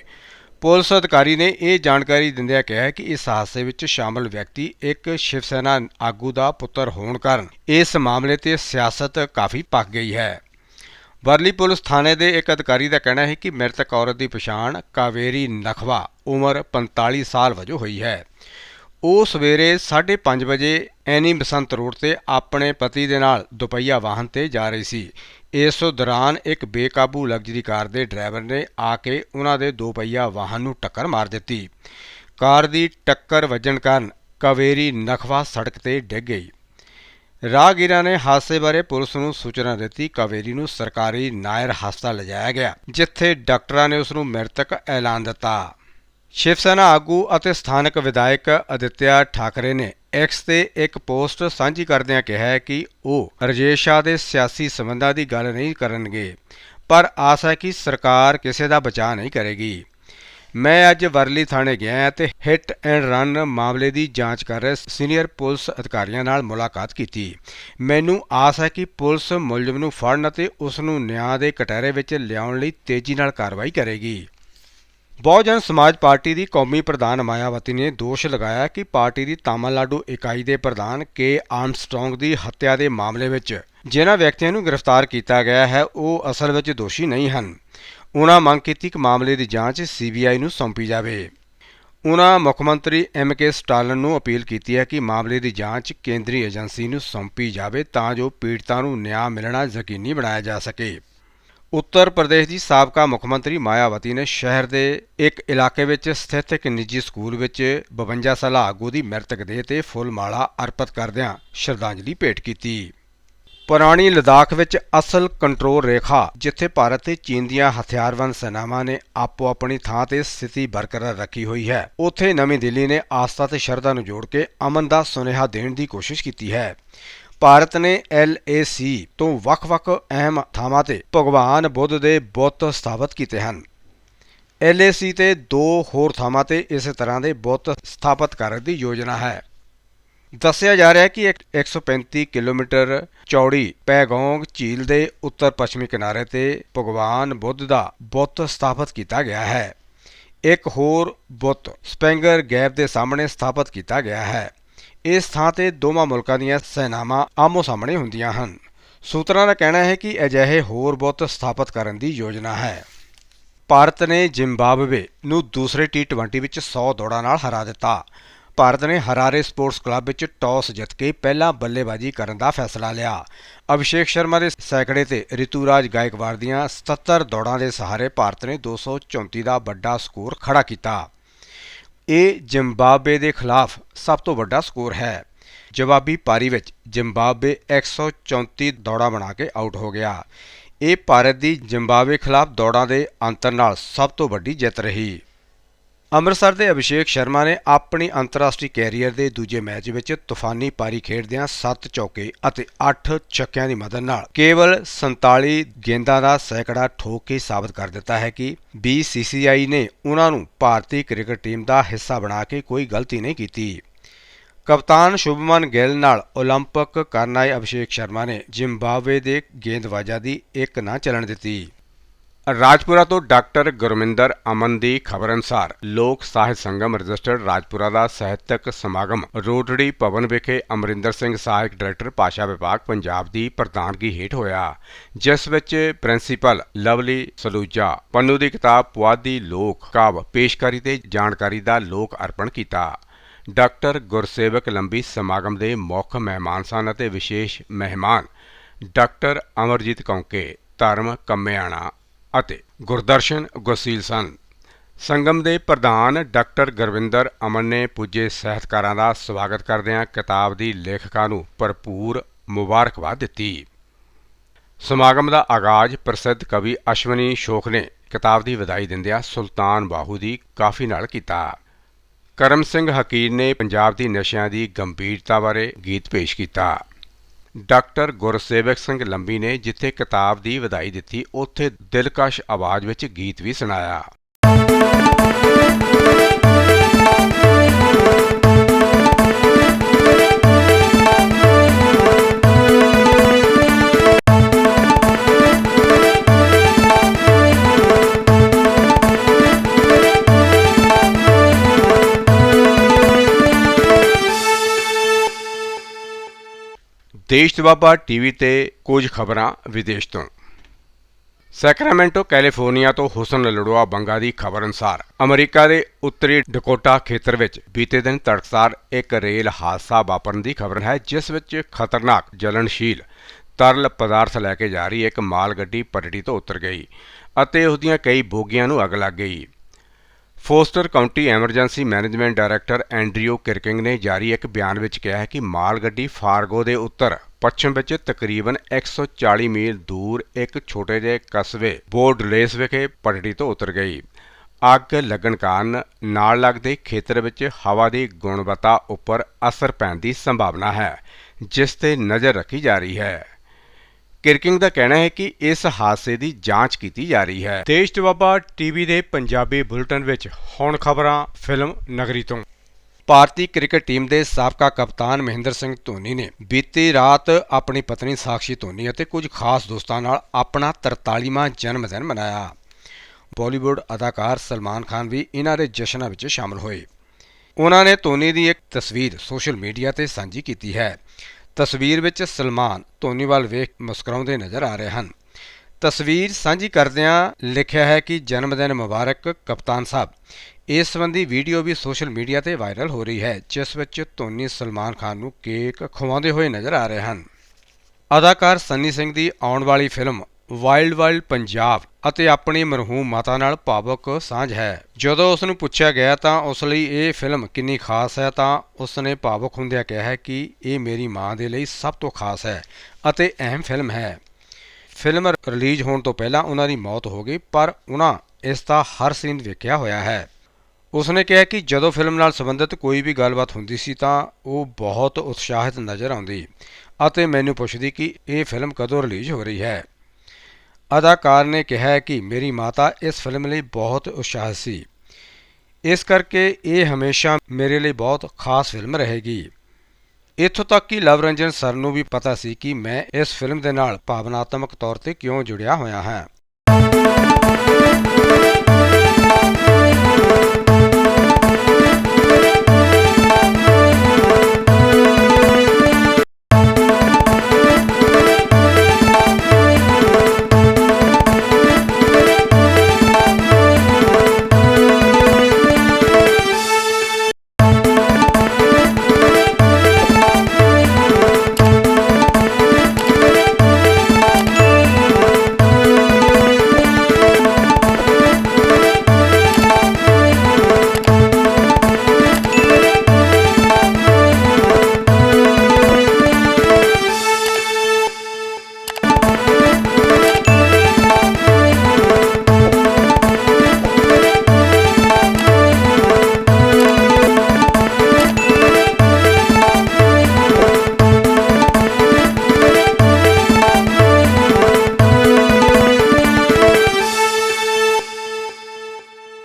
[SPEAKER 1] ਪੁਲਿਸ ਅਧਿਕਾਰੀ ਨੇ ਇਹ ਜਾਣਕਾਰੀ ਦਿੰਦਿਆਂ ਕਿਹਾ ਕਿ ਇਸ ਹਾਦਸੇ ਵਿੱਚ ਸ਼ਾਮਲ ਵਿਅਕਤੀ ਇੱਕ ਸ਼ਿਵ ਸੈਨਾ ਆਗੂ ਦਾ ਪੁੱਤਰ ਹੋਣ ਕਾਰਨ ਇਸ ਮਾਮਲੇ ਤੇ ਸਿਆਸਤ ਕਾਫੀ ਪੱਕ ਗਈ ਹੈ। ਬਰਲੀ ਪੁਲਿਸ ਥਾਣੇ ਦੇ ਇੱਕ ਅਧਿਕਾਰੀ ਦਾ ਕਹਿਣਾ ਹੈ ਕਿ ਮ੍ਰਿਤਕ ਔਰਤ ਦੀ ਪਛਾਣ ਕਾਵੇਰੀ ਨਖਵਾ ਉਮਰ 45 ਸਾਲ ਵਜੋਂ ਹੋਈ ਹੈ। ਉਹ ਸਵੇਰੇ 5:30 ਵਜੇ ਐਨੀ ਬਸੰਤ ਰੋਡ ਤੇ ਆਪਣੇ ਪਤੀ ਦੇ ਨਾਲ ਦੁਪਹੀਆ ਵਾਹਨ ਤੇ ਜਾ ਰਹੀ ਸੀ। ਇਸ ਦੌਰਾਨ ਇੱਕ ਬੇਕਾਬੂ ਲਗਜ਼ਰੀ ਕਾਰ ਦੇ ਡਰਾਈਵਰ ਨੇ ਆ ਕੇ ਉਹਨਾਂ ਦੇ ਦੋ ਪਹੀਆ ਵਾਹਨ ਨੂੰ ਟੱਕਰ ਮਾਰ ਦਿੱਤੀ। ਕਾਰ ਦੀ ਟੱਕਰ ਵੱਜਣ ਕਾਰਨ ਕਵੇਰੀ ਨਖਵਾ ਸੜਕ ਤੇ ਡਿੱਗ ਗਈ। ਰਾਹਗੀਰਾਂ ਨੇ ਹਾਦਸੇ ਬਾਰੇ ਪੁਲਿਸ ਨੂੰ ਸੂਚਨਾ ਦਿੱਤੀ, ਕਵੇਰੀ ਨੂੰ ਸਰਕਾਰੀ ਨਾਇਰ ਹਸਪਤਾਲ ਲਿਜਾਇਆ ਗਿਆ, ਜਿੱਥੇ ਡਾਕਟਰਾਂ ਨੇ ਉਸ ਨੂੰ ਮ੍ਰਿਤਕ ਐਲਾਨ ਦਿੱਤਾ। ਸ਼ਿਵ ਸੈਨਾ ਆਗੂ ਅਤੇ ਸਥਾਨਕ ਵਿਧਾਇਕ ਅਦਿੱਤਿਆ ਠਾਕਰੇ ਨੇ ਐਕਸ ਤੇ ਇੱਕ ਪੋਸਟ ਸਾਂਝੀ ਕਰਦਿਆਂ ਕਿਹਾ ਹੈ ਕਿ ਉਹ ਰਜੇਸ਼ ਸ਼ਾਹ ਦੇ ਸਿਆਸੀ ਸਬੰਧਾਂ ਦੀ ਗੱਲ ਨਹੀਂ ਕਰਨਗੇ, ਪਰ ਆਸ ਹੈ ਕਿ ਸਰਕਾਰ ਕਿਸੇ ਦਾ ਬਚਾਅ ਨਹੀਂ ਕਰੇਗੀ। ਮੈਂ ਅੱਜ ਵਰਲੀ ਥਾਣੇ ਗਿਆ ਤੇ ਹਿੱਟ ਐਂਡ ਰਨ ਮਾਮਲੇ ਦੀ ਜਾਂਚ ਕਰ ਰਹੇ ਸੀਨੀਅਰ ਪੁਲਿਸ ਅਧਿਕਾਰੀਆਂ ਨਾਲ ਮੁਲਾਕਾਤ ਕੀਤੀ। ਮੈਨੂੰ ਆਸ ਹੈ ਕਿ ਪੁਲਿਸ ਮੁਲਜ਼ਮ ਨੂੰ ਫੜਨ ਅਤੇ ਉਸ ਨੂੰ ਨਿਆਂ ਦੇ ਕਟਹਿਰੇ ਵਿੱਚ ਲਿਆਉਣ ਲਈ ਤੇਜ਼ੀ ਨਾਲ ਕਾਰਵਾਈ ਕਰੇਗੀ। ਬਹੁਜਨ ਸਮਾਜ ਪਾਰਟੀ ਦੀ ਕੌਮੀ ਪ੍ਰਧਾਨ ਮਾਇਆਵਤੀ ਨੇ ਦੋਸ਼ ਲਗਾਇਆ ਕਿ ਪਾਰਟੀ ਦੀ ਤਾਮਿਲਨਾਡੂ ਇਕਾਈ ਦੇ ਪ੍ਰਧਾਨ ਕੇ ਆਰਮਸਟਰੋਂਗ ਦੀ ਹੱਤਿਆ ਦੇ ਮਾਮਲੇ ਵਿੱਚ ਜਿਨ੍ਹਾਂ ਵਿਅਕਤੀਆਂ ਨੂੰ ਗ੍ਰਿਫਤਾਰ ਕੀਤਾ ਗਿਆ ਹੈ, ਉਹ ਅਸਲ ਵਿੱਚ ਦੋਸ਼ੀ ਨਹੀਂ ਹਨ। ਉਹਨਾਂ ਮੰਗ ਕੀਤੀ ਕਿ ਮਾਮਲੇ ਦੀ ਜਾਂਚ ਸੀਬੀਆਈ ਨੂੰ ਸੌਂਪੀ ਜਾਵੇ। ਉਹਨਾਂ ਮੁੱਖ ਮੰਤਰੀ ਐਮ ਕੇ ਸਟਾਲਨ ਨੂੰ ਅਪੀਲ ਕੀਤੀ ਹੈ ਕਿ ਮਾਮਲੇ ਦੀ ਜਾਂਚ ਕੇਂਦਰੀ ਏਜੰਸੀ ਨੂੰ ਸੌਂਪੀ ਜਾਵੇ ਤਾਂ ਜੋ ਪੀੜਤਾਂ ਨੂੰ ਨਿਆਂ ਮਿਲਣਾ ਯਕੀਨੀ ਬਣਾਇਆ ਜਾ ਸਕੇ। ਉੱਤਰ ਪ੍ਰਦੇਸ਼ ਦੀ ਸਾਬਕਾ ਮੁੱਖ ਮੰਤਰੀ ਮਾਇਆਵਤੀ ਨੇ ਸ਼ਹਿਰ ਦੇ ਇੱਕ ਇਲਾਕੇ ਵਿੱਚ ਸਥਿਤ ਇੱਕ ਨਿੱਜੀ ਸਕੂਲ ਵਿੱਚ 52 ਸਾਲਾ ਆਗੂ ਦੀ ਮ੍ਰਿਤਕ ਦੇਹ ਤੇ ਫੁੱਲ ਮਾਲਾ ਅਰਪਿਤ ਕਰਦਿਆਂ ਸ਼ਰਧਾਂਜਲੀ ਭੇਟ ਕੀਤੀ। ਪੁਰਾਣੀ ਲਦਾਖ ਵਿੱਚ ਅਸਲ ਕੰਟਰੋਲ ਰੇਖਾ, ਜਿੱਥੇ ਭਾਰਤ ਤੇ ਚੀਨ ਦੀਆਂ ਹਥਿਆਰਬੰਦ ਸੈਨਾਵਾਂ ਨੇ ਆਪੋ ਆਪਣੀ ਥਾਂ ਤੇ ਸਥਿਤੀ ਬਰਕਰਾਰ ਰੱਖੀ ਹੋਈ ਹੈ, ਉੱਥੇ ਨਵੀਂ ਦਿੱਲੀ ਨੇ ਆਸਥਾ ਤੇ ਸ਼ਰਧਾ ਨੂੰ ਜੋੜ ਕੇ ਅਮਨ ਦਾ ਸੁਨੇਹਾ ਦੇਣ ਦੀ ਕੋਸ਼ਿਸ਼ ਕੀਤੀ ਹੈ। ਭਾਰਤ ਨੇ LAC ਤੋਂ ਵੱਖ-ਵੱਖ ਅਹਿਮ ਥਾਵਾਂ ਤੇ ਭਗਵਾਨ ਬੁੱਧ ਦੇ ਬੁੱਤ ਸਥਾਪਿਤ ਕੀਤੇ ਹਨ। LAC ਤੇ ਦੋ ਹੋਰ ਥਾਵਾਂ ਤੇ ਇਸੇ ਤਰ੍ਹਾਂ ਦੇ ਬੁੱਤ ਸਥਾਪਿਤ ਕਰਨ ਦੀ ਯੋਜਨਾ ਹੈ। ਦੱਸਿਆ ਜਾ ਰਿਹਾ ਹੈ ਕਿ ਇੱਕ 135 ਕਿਲੋਮੀਟਰ ਚੌੜੀ ਪੈਗੋਂਗ ਝੀਲ ਦੇ ਉੱਤਰ ਪੱਛਮੀ ਕਿਨਾਰੇ ਤੇ ਭਗਵਾਨ ਬੁੱਧ ਦਾ ਬੁੱਤ ਸਥਾਪਿਤ ਕੀਤਾ ਗਿਆ ਹੈ। ਇੱਕ ਹੋਰ ਬੁੱਤ ਸਪੈਂਗਰ ਗੈਪ ਦੇ ਸਾਹਮਣੇ ਸਥਾਪਿਤ ਕੀਤਾ ਗਿਆ ਹੈ। ਇਸ ਥਾਂ ਤੇ ਦੋਵਾਂ ਮੁਲਕਾਂ ਦੀਆਂ ਸੈਨਾਵਾਂ ਆਮੋ ਸਾਹਮਣੇ ਹੁੰਦੀਆਂ ਹਨ। ਸੂਤਰਾਂ ਦਾ ਕਹਿਣਾ ਹੈ ਕਿ ਅਜਿਹੇ ਹੋਰ ਬੁੱਤ ਸਥਾਪਿਤ ਕਰਨ ਦੀ ਯੋਜਨਾ ਹੈ। ਭਾਰਤ ਨੇ ਜ਼ਿੰਬਾਬਵੇ ਨੂੰ ਦੂਸਰੇ T20 ਵਿੱਚ 100 ਦੌੜਾਂ ਨਾਲ ਹਰਾ ਦਿੱਤਾ। ਭਾਰਤ ਨੇ ਹਰਾਰੇ ਸਪੋਰਟਸ ਕਲੱਬ ਵਿੱਚ ਟਾਸ ਜਿੱਤ ਕੇ ਪਹਿਲਾਂ ਬੱਲੇਬਾਜ਼ੀ ਕਰਨ ਦਾ ਫੈਸਲਾ ਲਿਆ। ਅਭਿਸ਼ੇਕ ਸ਼ਰਮਾ ਦੇ ਸੈਂਕੜੇ ਤੇ ਰਿਤੂਰਾਜ ਗਾਇਕਵਾੜ ਦੀਆਂ 77 ਦੌੜਾਂ ਦੇ ਸਹਾਰੇ ਭਾਰਤ ਨੇ 234 ਦਾ ਵੱਡਾ ਸਕੋਰ ਖੜਾ ਕੀਤਾ। ਇਹ ਜ਼ਿੰਬਾਬਵੇ ਦੇ ਖਿਲਾਫ ਸਭ ਤੋਂ ਵੱਡਾ ਸਕੋਰ ਹੈ। ਜਵਾਬੀ ਪਾਰੀ ਵਿੱਚ ਜ਼ਿੰਬਾਬਵੇ 134 ਦੌੜਾਂ ਬਣਾ ਕੇ ਆਊਟ ਹੋ ਗਿਆ। ਇਹ ਭਾਰਤ ਦੀ ਜ਼ਿੰਬਾਬਵੇ ਖਿਲਾਫ ਦੌੜਾਂ ਦੇ ਅੰਤਰ ਨਾਲ ਸਭ ਤੋਂ ਵੱਡੀ ਜਿੱਤ ਰਹੀ। ਅੰਮ੍ਰਿਤਸਰ ਦੇ ਅਭਿਸ਼ੇਕ ਸ਼ਰਮਾ ਨੇ ਆਪਣੀ ਅੰਤਰਰਾਸ਼ਟਰੀ ਕੈਰੀਅਰ ਦੇ ਦੂਜੇ ਮੈਚ ਵਿੱਚ ਤੂਫਾਨੀ ਪਾਰੀ ਖੇਡਦਿਆਂ 7 ਚੌਕੇ ਅਤੇ 8 ਛੱਕਿਆਂ ਦੀ ਮਦਦ ਨਾਲ ਕੇਵਲ 47 ਗੇਂਦਾਂ ਦਾ ਸੈਂਕੜਾ ਠੋਕ ਕੇ ਸਾਬਤ ਕਰ ਦਿੱਤਾ ਹੈ ਕਿ BCCI ਨੇ ਉਹਨਾਂ ਨੂੰ ਭਾਰਤੀ ਕ੍ਰਿਕਟ ਟੀਮ ਦਾ ਹਿੱਸਾ ਬਣਾ ਕੇ ਕੋਈ ਗਲਤੀ ਨਹੀਂ ਕੀਤੀ ਕਪਤਾਨ ਸ਼ੁਭਮਨ ਗਿੱਲ ਨਾਲ 올림픽 ਕਰਨ ਆਏ ਅਭਿਸ਼ੇਕ ਸ਼ਰਮਾ ਨੇ ਜ਼ਿੰਬਾਬਵੇ ਦੇ ਗੇਂਦਬਾਜ਼ਾਂ ਦੀ ਇੱਕ ਨਾ ਚੱਲਣ ਦਿੱਤੀ ਰਾਜਪੁਰਾ ਤੋਂ ਡਾਕਟਰ ਗੁਰਮਿੰਦਰ ਅਮਨ ਦੀ ਖਬਰ ਅਨੁਸਾਰ ਲੋਕ ਸਾਹਿਤ ਸੰਗਮ ਰਜਿਸਟਰਡ ਰਾਜਪੁਰਾ ਦਾ ਸਾਹਿਤਕ ਸਮਾਗਮ ਰੋਟੜੀ ਭਵਨ ਵਿਖੇ ਅਮਰਿੰਦਰ ਸਿੰਘ ਸਹਾਇਕ ਡਾਇਰੈਕਟਰ ਭਾਸ਼ਾ ਵਿਭਾਗ ਪੰਜਾਬ ਦੀ ਪ੍ਰਧਾਨਗੀ ਹੇਠ ਹੋਇਆ, ਜਿਸ ਵਿੱਚ ਪ੍ਰਿੰਸੀਪਲ ਲਵਲੀ ਸਲੂਜਾ, ਪੰਨੂ ਦੀ ਕਿਤਾਬ ਪੁਆਧੀ ਲੋਕ ਕਾਵ ਪੇਸ਼ਕਾਰੀ ਤੇ ਜਾਣਕਾਰੀ ਦਾ ਲੋਕ ਅਰਪਣ ਕੀਤਾ। ਡਾਕਟਰ ਗੁਰਸੇਵਕ ਲੰਬੀ ਸਮਾਗਮ ਦੇ ਮੁੱਖ ਮਹਿਮਾਨ ਸਨ ਅਤੇ ਵਿਸ਼ੇਸ਼ ਮਹਿਮਾਨ ਡਾਕਟਰ ਅਮਰਜੀਤ ਕੌਂਕੇ, ਧਰਮ ਕੰਮਿਆਣਾ ਅਤੇ ਗੁਰਦਰਸ਼ਨ ਗੁਸੀਲ ਸਨ। ਸੰਗਮ ਦੇ ਪ੍ਰਧਾਨ ਡਾਕਟਰ ਗੁਰਵਿੰਦਰ ਅਮਨ ਨੇ ਪੁੱਜੇ ਸਾਹਿਤਕਾਰਾਂ ਦਾ ਸਵਾਗਤ ਕਰਦਿਆਂ ਕਿਤਾਬ ਦੀ ਲੇਖਕਾਂ ਨੂੰ ਭਰਪੂਰ ਮੁਬਾਰਕਬਾਦ ਦਿੱਤੀ। ਸਮਾਗਮ ਦਾ ਆਗਾਜ਼ ਪ੍ਰਸਿੱਧ ਕਵੀ ਅਸ਼ਵਨੀ ਸ਼ੋਕ ਨੇ ਕਿਤਾਬ ਦੀ ਵਧਾਈ ਦਿੰਦਿਆਂ ਸੁਲਤਾਨ ਬਾਹੂ ਦੀ ਕਾਫੀ ਨਾਲ ਕੀਤਾ। ਕਰਮ ਸਿੰਘ ਹਕੀਰ ਨੇ ਪੰਜਾਬ ਦੀ ਨਸ਼ਿਆਂ ਦੀ ਗੰਭੀਰਤਾ ਬਾਰੇ ਗੀਤ ਪੇਸ਼ ਕੀਤਾ। ਡਾਕਟਰ ਗੁਰਸੇਵਕ ਸਿੰਘ ਲੰਬੀ ਨੇ ਜਿੱਥੇ ਕਿਤਾਬ ਦੀ ਵਧਾਈ ਦਿੱਤੀ, ਉੱਥੇ ਦਿਲਕਸ਼ ਆਵਾਜ਼ ਵਿੱਚ ਗੀਤ ਵੀ ਸੁਣਾਇਆ। ਦੇਸ਼ ਦਵਾਬਾ ਟੀਵੀ ਤੇ ਕੁਝ ਖਬਰਾਂ ਵਿਦੇਸ਼ ਤੋਂ। ਸੈਕਰਾਮੈਂਟੋ, ਕੈਲੀਫੋਰਨੀਆ ਤੋਂ ਹੁਸਨ ਲੜਵਾ ਬੰਗਾ ਦੀ ਖਬਰ ਅਨੁਸਾਰ, ਅਮਰੀਕਾ ਦੇ ਉੱਤਰੀ ਡਕੋਟਾ ਖੇਤਰ ਵਿੱਚ ਬੀਤੇ ਦਿਨ ਤੜਕਸਾਰ ਇੱਕ ਰੇਲ ਹਾਦਸਾ ਵਾਪਰਨ ਦੀ ਖਬਰ ਹੈ, ਜਿਸ ਵਿੱਚ ਖਤਰਨਾਕ ਜਲਣਸ਼ੀਲ ਤਰਲ ਪਦਾਰਥ ਲੈ ਕੇ ਜਾ ਰਹੀ ਇੱਕ ਮਾਲ ਗੱਡੀ ਪਟੜੀ ਤੋਂ ਉਤਰ ਗਈ ਅਤੇ ਉਸ ਦੀਆਂ ਕਈ ਬੋਗੀਆਂ ਨੂੰ ਅੱਗ ਲੱਗ ਗਈ। Foster County emergency management director Andrew Kirking ਨੇ ਜਾਰੀ ਇੱਕ ਬਿਆਨ ਵਿੱਚ ਕਿਹਾ ਹੈ ਕਿ ਮਾਲ ਗੱਡੀ ਫਾਰਗੋ ਦੇ ਉੱਤਰ, ਪੱਛਮ ਵਿੱਚ ਤਕਰੀਬਨ 140 ਮੀਲ ਦੂਰ ਇੱਕ ਛੋਟੇ ਜਿਹੇ ਕਸਬੇ ਬੋਰਡਲੇਸ ਵਿਖੇ ਪਟੜੀ ਤੋਂ ਉਤਰ ਗਈ। ਅੱਗ ਲੱਗਣ ਕਾਰਨ ਨਾਲ ਲੱਗਦੇ ਖੇਤਰ ਵਿੱਚ ਹਵਾ ਦੀ ਗੁਣਵੱਤਾ ਉੱਪਰ ਅਸਰ ਪੈਣ ਦੀ ਸੰਭਾਵਨਾ ਹੈ, ਜਿਸ ਤੇ ਨਜ਼ਰ ਰੱਖੀ ਜਾ ਰਹੀ ਹੈ। ਕਿਰਕਿੰਗ ਦਾ ਕਹਿਣਾ ਹੈ ਕਿ ਇਸ ਹਾਦਸੇ ਦੀ ਜਾਂਚ ਕੀਤੀ ਜਾ ਰਹੀ ਹੈ। ਦੇਸ਼ ਜਵਾਬਾ ਟੀਵੀ ਦੇ ਪੰਜਾਬੀ ਬੁਲੇਟਿਨ ਵਿੱਚ ਹੁਣ ਖਬਰਾਂ, ਫਿਲਮ ਨਗਰੀ ਤੋਂ। ਭਾਰਤੀ ਕ੍ਰਿਕਟ ਟੀਮ ਦੇ ਸਾਬਕਾ ਕਪਤਾਨ ਮਹਿੰਦਰ ਸਿੰਘ ਧੋਨੀ ਨੇ ਬੀਤੀ ਰਾਤ ਆਪਣੀ ਪਤਨੀ ਸਾਕਸ਼ੀ ਧੋਨੀ ਅਤੇ ਕੁਝ ਖਾਸ ਦੋਸਤਾਂ ਨਾਲ ਆਪਣਾ 43ਵਾਂ ਜਨਮ ਦਿਨ ਮਨਾਇਆ। ਬਾਲੀਵੁੱਡ ਅਦਾਕਾਰ ਸਲਮਾਨ ਖਾਨ ਵੀ ਇਹਨਾਂ ਦੇ ਜਸ਼ਨਾਂ ਵਿੱਚ ਸ਼ਾਮਲ ਹੋਏ। ਉਹਨਾਂ ਨੇ ਧੋਨੀ ਦੀ ਇੱਕ ਤਸਵੀਰ ਸੋਸ਼ਲ ਮੀਡੀਆ ਤੇ ਸਾਂਝੀ ਕੀਤੀ ਹੈ। ਤਸਵੀਰ ਵਿੱਚ ਸਲਮਾਨ ਧੋਨੀ ਵੱਲ ਵੇਖ ਮੁਸਕਰਾਉਂਦੇ ਨਜ਼ਰ ਆ ਰਹੇ ਹਨ। ਤਸਵੀਰ ਸਾਂਝੀ ਕਰਦਿਆਂ ਲਿਖਿਆ ਹੈ ਕਿ ਜਨਮ ਦਿਨ ਮੁਬਾਰਕ, ਕਪਤਾਨ ਸਾਹਿਬ। ਇਸ ਸੰਬੰਧੀ ਵੀਡੀਓ ਵੀ ਸੋਸ਼ਲ ਮੀਡੀਆ ਤੇ ਵਾਇਰਲ ਹੋ ਰਹੀ ਹੈ, ਜਿਸ ਵਿੱਚ ਧੋਨੀ ਸਲਮਾਨ ਖਾਨ ਨੂੰ ਕੇਕ ਖਵਾਉਂਦੇ ਹੋਏ ਨਜ਼ਰ ਆ ਰਹੇ ਹਨ। ਅਦਾਕਾਰ ਸੰਨੀ ਸਿੰਘ ਦੀ ਆਉਣ ਵਾਲੀ ਫਿਲਮ ਵਾਈਲਡ ਵਾਈਲਡ ਪੰਜਾਬ ਅਤੇ ਆਪਣੀ ਮਰਹੂਮ ਮਾਤਾ ਨਾਲ ਭਾਵੁਕ ਸਾਂਝ ਹੈ। ਜਦੋਂ ਉਸ ਨੂੰ ਪੁੱਛਿਆ ਗਿਆ ਤਾਂ ਉਸ ਲਈ ਇਹ ਫਿਲਮ ਕਿੰਨੀ ਖਾਸ ਹੈ ਤਾਂ ਉਸ ਨੇ ਭਾਵੁਕ ਹੁੰਦਿਆਂ ਕਿਹਾ ਹੈ ਕਿ ਇਹ ਮੇਰੀ ਮਾਂ ਦੇ ਲਈ ਸਭ ਤੋਂ ਖਾਸ ਹੈ ਅਤੇ ਅਹਿਮ ਫਿਲਮ ਹੈ। ਫਿਲਮ ਰਿਲੀਜ਼ ਹੋਣ ਤੋਂ ਪਹਿਲਾਂ ਉਹਨਾਂ ਦੀ ਮੌਤ ਹੋ ਗਈ, ਪਰ ਉਹਨਾਂ ਇਸ ਦਾ ਹਰ ਸੀਨ ਵੇਖਿਆ ਹੋਇਆ ਹੈ। ਉਸਨੇ ਕਿਹਾ ਕਿ ਜਦੋਂ ਫਿਲਮ ਨਾਲ ਸੰਬੰਧਿਤ ਕੋਈ ਵੀ ਗੱਲਬਾਤ ਹੁੰਦੀ ਸੀ ਤਾਂ ਉਹ ਬਹੁਤ ਉਤਸ਼ਾਹਿਤ ਨਜ਼ਰ ਆਉਂਦੀ ਅਤੇ ਮੈਨੂੰ ਪੁੱਛਦੀ ਕਿ ਇਹ ਫਿਲਮ ਕਦੋਂ ਰਿਲੀਜ਼ ਹੋ ਰਹੀ ਹੈ। ਅਦਾਕਾਰ ਨੇ ਕਿਹਾ ਕਿ ਮੇਰੀ ਮਾਤਾ ਇਸ ਫਿਲਮ ਲਈ ਬਹੁਤ ਉਤਸ਼ਾਹਿਤ ਸੀ। ਇਸ ਕਰਕੇ ਇਹ ਹਮੇਸ਼ਾ ਮੇਰੇ ਲਈ ਬਹੁਤ ਖਾਸ ਫਿਲਮ ਰਹੇਗੀ। ਇੱਥੋਂ ਤੱਕ ਕਿ ਲਵ ਰੰਜਨ ਸਰ ਨੂੰ ਵੀ ਪਤਾ ਸੀ ਕਿ ਮੈਂ ਇਸ ਫਿਲਮ ਦੇ ਨਾਲ ਭਾਵਨਾਤਮਕ ਤੌਰ ਤੇ ਕਿਉਂ ਜੁੜਿਆ ਹੋਇਆ ਹਾਂ।